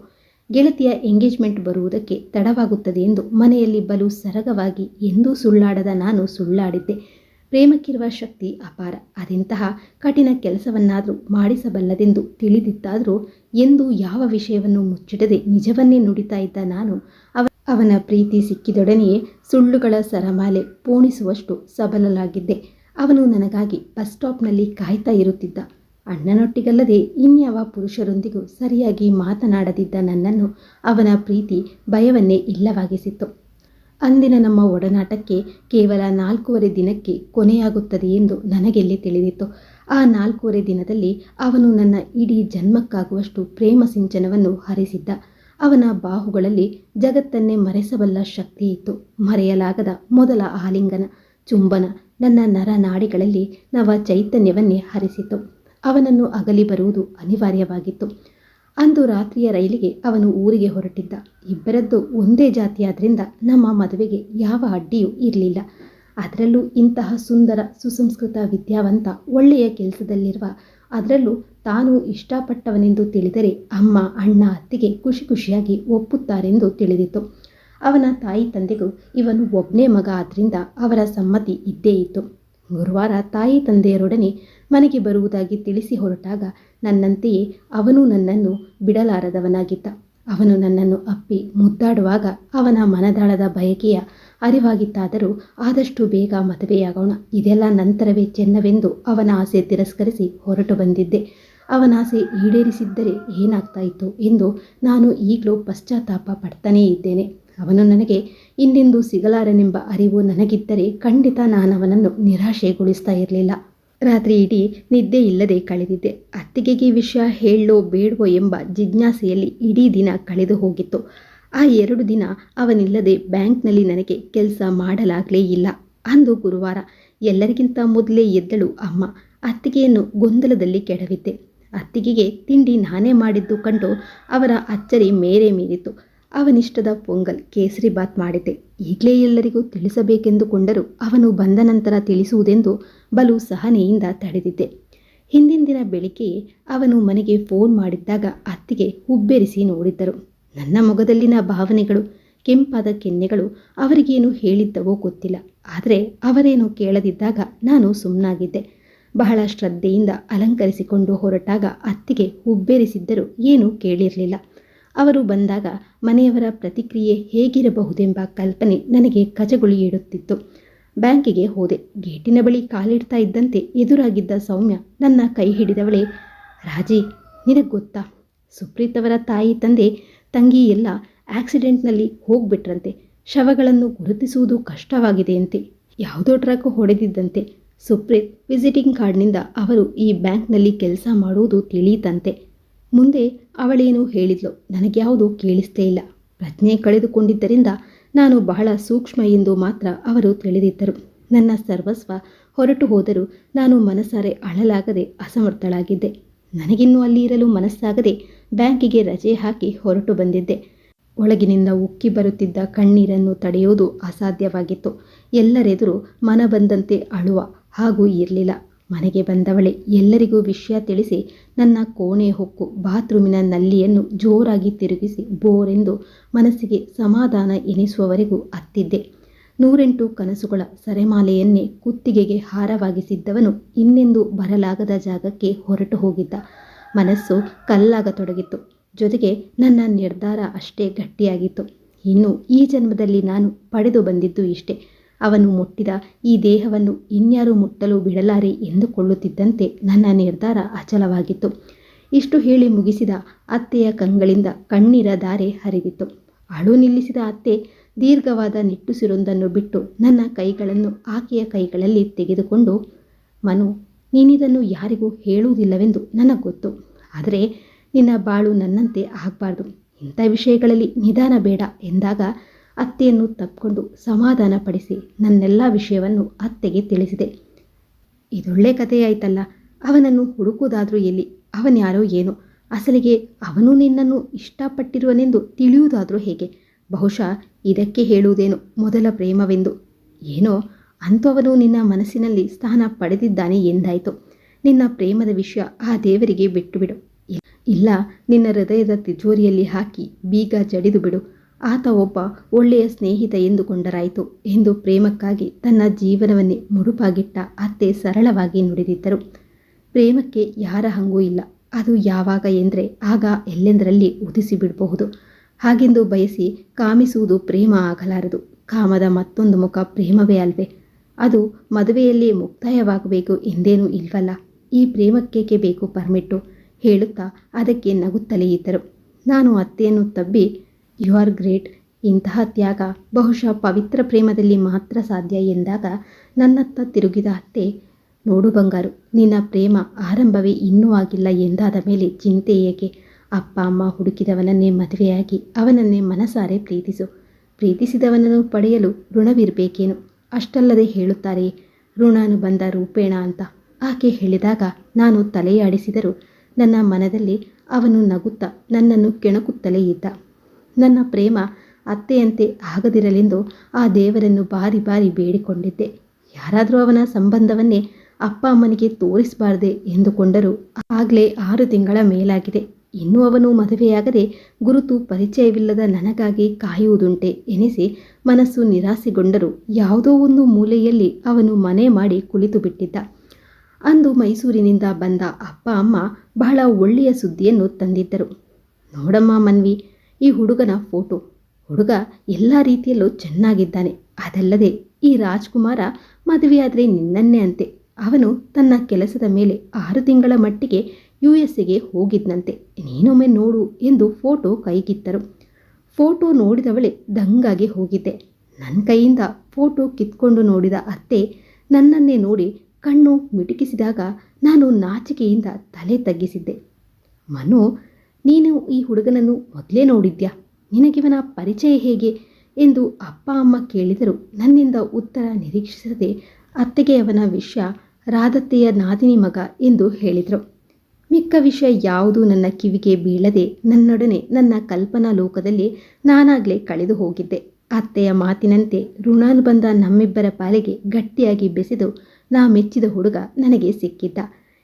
ಗೆಳತಿಯ ಎಂಗೇಜ್ಮೆಂಟ್ ಬರುವುದಕ್ಕೆ ತಡವಾಗುತ್ತದೆ ಎಂದು ಮನೆಯಲ್ಲಿ ಬಲು ಸರಗವಾಗಿ ಎಂದೂ ಸುಳ್ಳಾಡದ ನಾನು ಸುಳ್ಳಾಡಿದ್ದೆ. ಪ್ರೇಮಕ್ಕಿರುವ ಶಕ್ತಿ ಅಪಾರ. ಅದೆಂತಹ ಕಠಿಣ ಕೆಲಸವನ್ನಾದರೂ ಮಾಡಿಸಬಲ್ಲದೆಂದು ತಿಳಿದಿತ್ತಾದರೂ ಎಂದು ಯಾವ ವಿಷಯವನ್ನು ಮುಚ್ಚಿಡದೆ ನಿಜವನ್ನೇ ನುಡಿತಾ ಇದ್ದ ನಾನು, ಅವ, ಅವನ ಪ್ರೀತಿ ಸಿಕ್ಕಿದೊಡನೆಯೇ ಸುಳ್ಳುಗಳ ಸರಮಾಲೆ ಪೋಣಿಸುವಷ್ಟು ಸಬಲಲಾಗಿದ್ದೆ ಅವನು ನನಗಾಗಿ ಬಸ್ ಸ್ಟಾಪ್ನಲ್ಲಿ ಕಾಯ್ತಾ ಇರುತ್ತಿದ್ದ. ಅಣ್ಣನೊಟ್ಟಿಗಲ್ಲದೆ ಇನ್ಯಾವ ಪುರುಷರೊಂದಿಗೂ ಸರಿಯಾಗಿ ಮಾತನಾಡದಿದ್ದ ನನ್ನನ್ನು ಅವನ ಪ್ರೀತಿ ಭಯವನ್ನೇ ಇಲ್ಲವಾಗಿಸಿತ್ತು. ಅಂದಿನ ನಮ್ಮ ಒಡನಾಟಕ್ಕೆ ಕೇವಲ ನಾಲ್ಕೂವರೆ ದಿನಕ್ಕೆ ಕೊನೆಯಾಗುತ್ತದೆ ಎಂದು ನನಗೆಲ್ಲಿ ತಿಳಿದಿತ್ತು. ಆ ನಾಲ್ಕೂವರೆ ದಿನದಲ್ಲಿ ಅವನು ನನ್ನ ಇಡೀ ಜನ್ಮಕ್ಕಾಗುವಷ್ಟು ಪ್ರೇಮ ಸಿಂಚನವನ್ನು ಹರಿಸಿದ್ದ. ಅವನ ಬಾಹುಗಳಲ್ಲಿ ಜಗತ್ತನ್ನೇ ಮರೆಸಬಲ್ಲ ಶಕ್ತಿ ಇತ್ತು. ಮರೆಯಲಾಗದ ಮೊದಲ ಆಲಿಂಗನ ಚುಂಬನ ನನ್ನ ನರನಾಡಿಗಳಲ್ಲಿ ನವ ಚೈತನ್ಯವನ್ನೇ ಹರಿಸಿತು ಅವನನ್ನು ಅಗಲಿ ಬರುವುದು ಅನಿವಾರ್ಯವಾಗಿತ್ತು. ಅಂದು ರಾತ್ರಿಯ ರೈಲಿಗೆ ಅವನು ಊರಿಗೆ ಹೊರಟಿದ್ದ. ಇಬ್ಬರದ್ದು ಒಂದೇ ಜಾತಿಯಾದ್ರಿಂದ ನಮ್ಮ ಮದುವೆಗೆ ಯಾವ ಅಡ್ಡಿಯೂ ಇರಲಿಲ್ಲ. ಅದರಲ್ಲೂ ಇಂತಹ ಸುಂದರ ಸುಸಂಸ್ಕೃತ ವಿದ್ಯಾವಂತ ಒಳ್ಳೆಯ ಕೆಲಸದಲ್ಲಿರುವ, ಅದರಲ್ಲೂ ತಾನು ಇಷ್ಟಪಟ್ಟವನೆಂದು ತಿಳಿದರೆ ಅಮ್ಮ, ಅಣ್ಣ, ಅತ್ತಿಗೆ ಖುಷಿ ಖುಷಿಯಾಗಿ ಒಪ್ಪುತ್ತಾರೆಂದು ತಿಳಿದಿತ್ತು. ಅವನ ತಾಯಿ ತಂದೆಗೂ ಇವನು ಒಬ್ಬನೇ ಮಗ ಆದ್ದರಿಂದ ಅವರ ಸಮ್ಮತಿ ಇದ್ದೇ ಇತ್ತು. ಗುರುವಾರ ತಾಯಿ ತಂದೆಯರೊಡನೆ ಮನೆಗೆ ಬರುವುದಾಗಿ ತಿಳಿಸಿ ಹೊರಟಾಗ ನನ್ನಂತೆಯೇ ಅವನು ನನ್ನನ್ನು ಬಿಡಲಾರದವನಾಗಿದ್ದ. ಅವನು ನನ್ನನ್ನು ಅಪ್ಪಿ ಮುದ್ದಾಡುವಾಗ ಅವನ ಮನದಾಳದ ಬಯಕೆಯ ಅರಿವಾಗಿತ್ತಾದರೂ ಆದಷ್ಟು ಬೇಗ ಮದುವೆಯಾಗೋಣ. ಇದೆಲ್ಲ ನಂತರವೇ ಚೆನ್ನವೆಂದು ಅವನ ಆಸೆ ತಿರಸ್ಕರಿಸಿ ಹೊರಟು ಬಂದಿದ್ದೆ. ಅವನ ಆಸೆ ಈಡೇರಿಸಿದ್ದರೆ ಏನಾಗ್ತಾ ಇತ್ತು ಎಂದು ನಾನು ಈಗಲೂ ಪಶ್ಚಾತ್ತಾಪ ಪಡ್ತಾನೇ ಇದ್ದೇನೆ. ಅವನು ನನಗೆ, ಇನ್ನೆಂದು ಸಿಗಲಾರನೆಂಬ ಅರಿವು ನನಗಿದ್ದರೆ ಖಂಡಿತ ನಾನು ಅವನನ್ನು ನಿರಾಶೆಗೊಳಿಸ್ತಾ ಇರಲಿಲ್ಲ. ರಾತ್ರಿ ಇಡೀ ನಿದ್ದೆ ಇಲ್ಲದೆ ಕಳೆದಿದ್ದೆ. ಅತ್ತಿಗೆಗೆ ವಿಷಯ ಹೇಳೋ ಬೇಡವೋ ಎಂಬ ಜಿಜ್ಞಾಸೆಯಲ್ಲಿ ಇಡೀ ದಿನ ಕಳೆದು ಹೋಗಿತ್ತು. ಆ ಎರಡು ದಿನ ಅವನಿಲ್ಲದೆ ಬ್ಯಾಂಕ್ನಲ್ಲಿ ನನಗೆ ಕೆಲಸ ಮಾಡಲಾಗಲೇ ಇಲ್ಲ. ಅಂದು ಗುರುವಾರ ಎಲ್ಲರಿಗಿಂತ ಮೊದಲೇ ಎದ್ದಳು ಅಮ್ಮ. ಅತ್ತಿಗೆಯನ್ನು ಗೊಂದಲದಲ್ಲಿ ಕೆಡವಿದ್ದೆ. ಅತ್ತಿಗೆಗೆ ತಿಂಡಿ ನಾನೇ ಮಾಡಿದ್ದು ಕಂಡು ಅವರ ಅಚ್ಚರಿ ಮೇರೆ ಮೀರಿತು ಅವನಿಷ್ಟದ ಪೊಂಗಲ್ ಕೇಸರಿ ಬಾತ್ ಮಾಡಿದ್ದೆ ಈಗಲೇ ಎಲ್ಲರಿಗೂ ತಿಳಿಸಬೇಕೆಂದುಕೊಂಡರೂ ಅವನು ಬಂದ ನಂತರ ತಿಳಿಸುವುದೆಂದು ಬಲು ಸಹನೆಯಿಂದ ತಡೆದಿದ್ದೆ. ಹಿಂದಿನ ದಿನ ಬೆಳಿಗ್ಗೆಯೇ ಅವನು ಮನೆಗೆ ಫೋನ್ ಮಾಡಿದ್ದಾಗ ಅತ್ತಿಗೆ ಹುಬ್ಬೆರಿಸಿ ನೋಡಿದ್ದರು. ನನ್ನ ಮೊಗದಲ್ಲಿನ ಭಾವನೆಗಳು, ಕೆಂಪಾದ ಕೆನ್ನೆಗಳು ಅವರಿಗೇನು ಹೇಳಿದ್ದವೋ ಗೊತ್ತಿಲ್ಲ. ಆದರೆ ಅವರೇನು ಕೇಳದಿದ್ದಾಗ ನಾನು ಸುಮ್ಮನಾಗಿದ್ದೆ ಬಹಳ ಶ್ರದ್ಧೆಯಿಂದ ಅಲಂಕರಿಸಿಕೊಂಡು ಹೊರಟಾಗ ಅತ್ತಿಗೆ ಹುಬ್ಬೇರಿಸಿದ್ದರೂ ಏನೂ ಕೇಳಿರಲಿಲ್ಲ. ಅವರು ಬಂದಾಗ ಮನೆಯವರ ಪ್ರತಿಕ್ರಿಯೆ ಹೇಗಿರಬಹುದೆಂಬ ಕಲ್ಪನೆ ನನಗೆ ಕಜಗುಳಿಯಿಡುತ್ತಿತ್ತು ಬ್ಯಾಂಕಿಗೆ ಹೋದೆ. ಗೇಟಿನ ಬಳಿ ಕಾಲಿಡ್ತಾ ಇದ್ದಂತೆ ಎದುರಾಗಿದ್ದ ಸೌಮ್ಯ ನನ್ನ ಕೈ ಹಿಡಿದವಳೆ, ರಾಜಿ, ನಿನಗೆ ಗೊತ್ತಾ? ಸುಪ್ರೀತ್ ಅವರ ತಾಯಿ ತಂದೆ, ತಂಗಿ ಎಲ್ಲ ಆಕ್ಸಿಡೆಂಟ್ನಲ್ಲಿ ಹೋಗ್ಬಿಟ್ರಂತೆ. ಶವಗಳನ್ನು ಗುರುತಿಸುವುದು ಕಷ್ಟವಾಗಿದೆಯಂತೆ. ಯಾವುದೋ ಟ್ರಕ್ ಹೊಡೆದಿದ್ದಂತೆ. ಸುಪ್ರೀತ್ ವಿಸಿಟಿಂಗ್ ಕಾರ್ಡ್ನಿಂದ ಅವರು ಈ ಬ್ಯಾಂಕ್ನಲ್ಲಿ ಕೆಲಸ ಮಾಡುವುದು ತಿಳಿಯಿತಂತೆ ಮುಂದೆ ಅವಳೇನು ಹೇಳಿದ್ಲು. ನನಗ್ಯಾವುದೂ ಕೇಳಿಸ್ತೇ ಇಲ್ಲ. ಪ್ರಜ್ಞೆ ಕಳೆದುಕೊಂಡಿದ್ದರಿಂದ ನಾನು ಬಹಳ ಸೂಕ್ಷ್ಮ ಎಂದು ಮಾತ್ರ ಅವರು ತಿಳಿದಿದ್ದರು. ನನ್ನ ಸರ್ವಸ್ವ ಹೊರಟು ಹೋದರೂ ನಾನು ಮನಸಾರೆ ಅಳಲಾಗದೆ ಅಸಮರ್ಥಳಾಗಿದ್ದೆ. ನನಗಿನ್ನೂ ಅಲ್ಲಿ ಇರಲು ಮನಸ್ಸಾಗದೆ ಬ್ಯಾಂಕಿಗೆ ರಜೆ ಹಾಕಿ ಹೊರಟು ಬಂದಿದ್ದೆ. ಒಳಗಿನಿಂದ ಉಕ್ಕಿ ಬರುತ್ತಿದ್ದ ಕಣ್ಣೀರನ್ನು ತಡೆಯೋದು ಅಸಾಧ್ಯವಾಗಿತ್ತು. ಎಲ್ಲರೆದುರು ಮನ ಬಂದಂತೆ ಅಳುವ ಹಾಗೂ ಇರಲಿಲ್ಲ. ಮನೆಗೆ ಬಂದವಳೆ ಎಲ್ಲರಿಗೂ ವಿಷಯ ತಿಳಿಸಿ ನನ್ನ ಕೋಣೆ ಹೊಕ್ಕು ಬಾತ್ರೂಮಿನ ನಲ್ಲಿಯನ್ನು ಜೋರಾಗಿ ತಿರುಗಿಸಿ ಬೋರೆಂದು ಮನಸ್ಸಿಗೆ ಸಮಾಧಾನ ಎನಿಸುವವರೆಗೂ ಅತ್ತಿದ್ದೆ. ನೂರೆಂಟು ಕನಸುಗಳ ಸರೆಮಾಲೆಯನ್ನೇ ಕುತ್ತಿಗೆಗೆ ಹಾರವಾಗಿಸಿದ್ದವನು ಇನ್ನೆಂದು ಬರಲಾಗದ ಜಾಗಕ್ಕೆ ಹೊರಟು ಹೋಗಿದ್ದ. ಮನಸ್ಸು ಕಲ್ಲಾಗತೊಡಗಿತ್ತು. ಜೊತೆಗೆ ನನ್ನ ನಿರ್ಧಾರ ಅಷ್ಟೇ ಗಟ್ಟಿಯಾಗಿತ್ತು. ಇನ್ನು ಈ ಜನ್ಮದಲ್ಲಿ ನಾನು ಪಡೆದು ಬಂದಿದ್ದು ಇಷ್ಟೇ. ಅವನು ಮುಟ್ಟಿದ ಈ ದೇಹವನ್ನು ಇನ್ಯಾರೂ ಮುಟ್ಟಲು ಬಿಡಲಾರೆ ಎಂದುಕೊಳ್ಳುತ್ತಿದ್ದಂತೆ ನನ್ನ ನಿರ್ಧಾರ ಅಚಲವಾಗಿತ್ತು. ಇಷ್ಟು ಹೇಳಿ ಮುಗಿಸಿದ ಅತ್ತೆಯ ಕಂಗಳಿಂದ ಕಣ್ಣೀರ ಧಾರೆ ಹರಿದಿತ್ತು. ಅಳು ನಿಲ್ಲಿಸಿದ ಅತ್ತೆ ದೀರ್ಘವಾದ ನಿಟ್ಟುಸಿರೊಂದನ್ನು ಬಿಟ್ಟು ನನ್ನ ಕೈಗಳನ್ನು ಆಕೆಯ ಕೈಗಳಲ್ಲಿ ತೆಗೆದುಕೊಂಡು, ಮನು, ನೀನಿದನ್ನು ಯಾರಿಗೂ ಹೇಳುವುದಿಲ್ಲವೆಂದು ನನಗೆ ಗೊತ್ತು. ಆದರೆ ನಿನ್ನ ಬಾಳು ನನ್ನಂತೆ ಆಗಬಾರ್ದು. ಇಂಥ ವಿಷಯಗಳಲ್ಲಿ ನಿಧಾನ ಬೇಡ ಎಂದಾಗ ಅತ್ತೆಯನ್ನು ತಪ್ಪಿಕೊಂಡು ಸಮಾಧಾನಪಡಿಸಿ ನನ್ನೆಲ್ಲ ವಿಷಯವನ್ನು ಅತ್ತೆಗೆ ತಿಳಿಸಿದೆ. ಇದೊಳ್ಳೆ ಕಥೆಯಾಯ್ತಲ್ಲ ಅವನನ್ನು ಹುಡುಕುವುದಾದರೂ ಎಲ್ಲಿ, ಅವನ್ಯಾರೋ ಏನು, ಅಸಲಿಗೆ ಅವನು ನಿನ್ನನ್ನು ಇಷ್ಟಪಟ್ಟಿರುವನೆಂದು ತಿಳಿಯುವುದಾದರೂ ಹೇಗೆ, ಬಹುಶಃ ಇದಕ್ಕೆ ಹೇಳುವುದೇನು ಮೊದಲ ಪ್ರೇಮವೆಂದು. ಏನೋ ಅಂಥವನು ನಿನ್ನ ಮನಸ್ಸಿನಲ್ಲಿ ಸ್ಥಾನ ಪಡೆದಿದ್ದಾನೆ ಎಂದಾಯಿತು. ನಿನ್ನ ಪ್ರೇಮದ ವಿಷಯ ಆ ದೇವರಿಗೆ ಬಿಟ್ಟು ಬಿಡು. ಇಲ್ಲ, ನಿನ್ನ ಹೃದಯದ ತಿಜೋರಿಯಲ್ಲಿ ಹಾಕಿ ಬೀಗ ಜಡಿದು ಬಿಡು. ಆತ ಒಬ್ಬ ಒಳ್ಳೆಯ ಸ್ನೇಹಿತ ಎಂದುಕೊಂಡರಾಯಿತು ಎಂದು ಪ್ರೇಮಕ್ಕಾಗಿ ತನ್ನ ಜೀವನವನ್ನೇ ಮುಡುಪಾಗಿಟ್ಟ ಅತ್ತೆ ಸರಳವಾಗಿ ನುಡಿದಿದ್ದರು. ಪ್ರೇಮಕ್ಕೆ ಯಾರ ಹಂಗೂ ಇಲ್ಲ. ಅದು ಯಾವಾಗ ಎಂದರೆ ಆಗ ಎಲ್ಲೆಂದರಲ್ಲಿ ಉದಿಸಿ ಬಿಡಬಹುದು ಹಾಗೆಂದು ಬಯಸಿ ಕಾಮಿಸುವುದು ಪ್ರೇಮ ಆಗಲಾರದು. ಕಾಮದ ಮತ್ತೊಂದು ಮುಖ ಪ್ರೇಮವೇ ಅಲ್ವೇ. ಅದು ಮದುವೆಯಲ್ಲಿ ಮುಕ್ತಾಯವಾಗಬೇಕು ಎಂದೇನೂ ಇಲ್ವಲ್ಲ. ಈ ಪ್ರೇಮಕ್ಕೇಕೆ ಬೇಕು ಪರ್ಮಿಟ್ಟು? ಹೇಳುತ್ತಾ ಅದಕ್ಕೆ ನಗುತ್ತಲೇ ಇದ್ದರು. ನಾನು ಅತ್ತೆಯನ್ನು ತಬ್ಬಿ ಯು ಆರ್ ಗ್ರೇಟ್ ಇಂತಹ ತ್ಯಾಗ ಬಹುಶಃ ಪವಿತ್ರ ಪ್ರೇಮದಲ್ಲಿ ಮಾತ್ರ ಸಾಧ್ಯ ಎಂದಾಗ ನನ್ನತ್ತ ತಿರುಗಿದ ಅತ್ತೆ, ನೋಡು ಬಂಗಾರು, ನಿನ್ನ ಪ್ರೇಮ ಆರಂಭವೇ ಇನ್ನೂ ಆಗಿಲ್ಲ ಎಂದಾದ ಮೇಲೆ ಚಿಂತೆ ಏಕೆ? ಅಪ್ಪ, ಅಮ್ಮ ಹುಡುಕಿದವನನ್ನೇ ಮದುವೆಯಾಗಿ ಅವನನ್ನೇ ಮನಸಾರೆ ಪ್ರೀತಿಸು. ಪ್ರೀತಿಸಿದವನನ್ನು ಪಡೆಯಲು ಋಣವಿರಬೇಕೇನು? ಅಷ್ಟಲ್ಲದೆ ಹೇಳುತ್ತಾರೆ ಋಣಾನುಬಂಧ ರೂಪೇಣ ಅಂತ. ಆಕೆ ಹೇಳಿದಾಗ ನಾನು ತಲೆಯಾಡಿಸಿದರೂ ನನ್ನ ಮನದಲ್ಲಿ ಅವನು ನಗುತ್ತಾ ನನ್ನನ್ನು ಕೆಣಕುತ್ತಲೇ ಇದ್ದ. ನನ್ನ ಪ್ರೇಮ ಅತ್ತೆಯಂತೆ ಆಗದಿರಲೆಂದು ಆ ದೇವರನ್ನು ಬಾರಿ ಬಾರಿ ಬೇಡಿಕೊಂಡಿದ್ದೆ. ಯಾರಾದರೂ ಅವನ ಸಂಬಂಧವನ್ನೇ ಅಪ್ಪ ಅಮ್ಮನಿಗೆ ತೋರಿಸಬಾರ್ದೆ ಎಂದುಕೊಂಡರೂ ಆಗಲೇ ಆರು ತಿಂಗಳ ಮೇಲಾಗಿದೆ. ಇನ್ನೂ ಅವನು ಮದುವೆಯಾಗದೆ ಗುರುತು ಪರಿಚಯವಿಲ್ಲದ ನನಗಾಗಿ ಕಾಯುವುದುಂಟೆ ಎನಿಸಿ ಮನಸ್ಸು ನಿರಾಸೆಗೊಂಡರು ಯಾವುದೋ ಒಂದು ಮೂಲೆಯಲ್ಲಿ ಅವನು ಮನೆ ಮಾಡಿ ಕುಳಿತು ಬಿಟ್ಟಿದ್ದ ಅಂದು ಮೈಸೂರಿನಿಂದ ಬಂದ ಅಪ್ಪ ಅಮ್ಮ ಬಹಳ ಒಳ್ಳೆಯ ಸುದ್ದಿಯನ್ನು ತಂದಿದ್ದರು. ನೋಡಮ್ಮ ಮನ್ವಿ ಈ ಹುಡುಗನ ಫೋಟೋ. ಹುಡುಗ ಎಲ್ಲ ರೀತಿಯಲ್ಲೂ ಚೆನ್ನಾಗಿದ್ದಾನೆ. ಅದಲ್ಲದೆ ಈ ರಾಜ್ಕುಮಾರ ಮದುವೆಯಾದರೆ ನಿನ್ನನ್ನೇ ಅಂತೆ. ಅವನು ತನ್ನ ಕೆಲಸದ ಮೇಲೆ ಆರು ತಿಂಗಳ ಮಟ್ಟಿಗೆ ಯು ಎಸ್ ಎಗೆ ಹೋಗಿದ್ನಂತೆ. ನೀನೊಮ್ಮೆ ನೋಡು ಎಂದು ಫೋಟೋ ಕೈಗಿತ್ತರು. ಫೋಟೋ ನೋಡಿದವಳೆ ದಂಗಾಗಿ ಹೋಗಿದ್ದೆ. ನನ್ನ ಕೈಯಿಂದ ಫೋಟೋ ಕಿತ್ಕೊಂಡು ನೋಡಿದ ಅತ್ತೆ ನನ್ನನ್ನೇ ನೋಡಿ ಕಣ್ಣು ಮಿಟುಕಿಸಿದಾಗ ನಾನು ನಾಚಿಕೆಯಿಂದ ತಲೆ ತಗ್ಗಿಸಿದ್ದೆ. ಮನು ನೀನು ಈ ಹುಡುಗನನ್ನು ಮೊದಲೇ ನೋಡಿದ್ಯಾ? ನಿನಗಿವನ ಪರಿಚಯ ಹೇಗೆ? ಎಂದು ಅಪ್ಪ ಅಮ್ಮ ಕೇಳಿದರು. ನನ್ನಿಂದ ಉತ್ತರ ನಿರೀಕ್ಷಿಸದೆ ಅತ್ತೆಗೆ ಅವನ ವಿಷಯ ರಾಧತ್ತೆಯ ನಾದಿನಿ ಮಗ ಎಂದು ಹೇಳಿದರು. ಮಿಕ್ಕ ವಿಷಯ ಯಾವುದೂ ನನ್ನ ಕಿವಿಗೆ ಬೀಳದೆ ನನ್ನೊಡನೆ ನನ್ನ ಕಲ್ಪನಾ ಲೋಕದಲ್ಲಿ ನಾನಾಗಲೇ ಕಳೆದು ಹೋಗಿದ್ದೆ. ಅತ್ತೆಯ ಮಾತಿನಂತೆ ಋಣಾನುಬಂಧ ನಮ್ಮಿಬ್ಬರ ಪಾಲಿಗೆ ಗಟ್ಟಿಯಾಗಿ ಬೆಸೆದು ನಾ ಮೆಚ್ಚಿದ ಹುಡುಗ ನನಗೆ ಸಿಕ್ಕಿದ್ದ.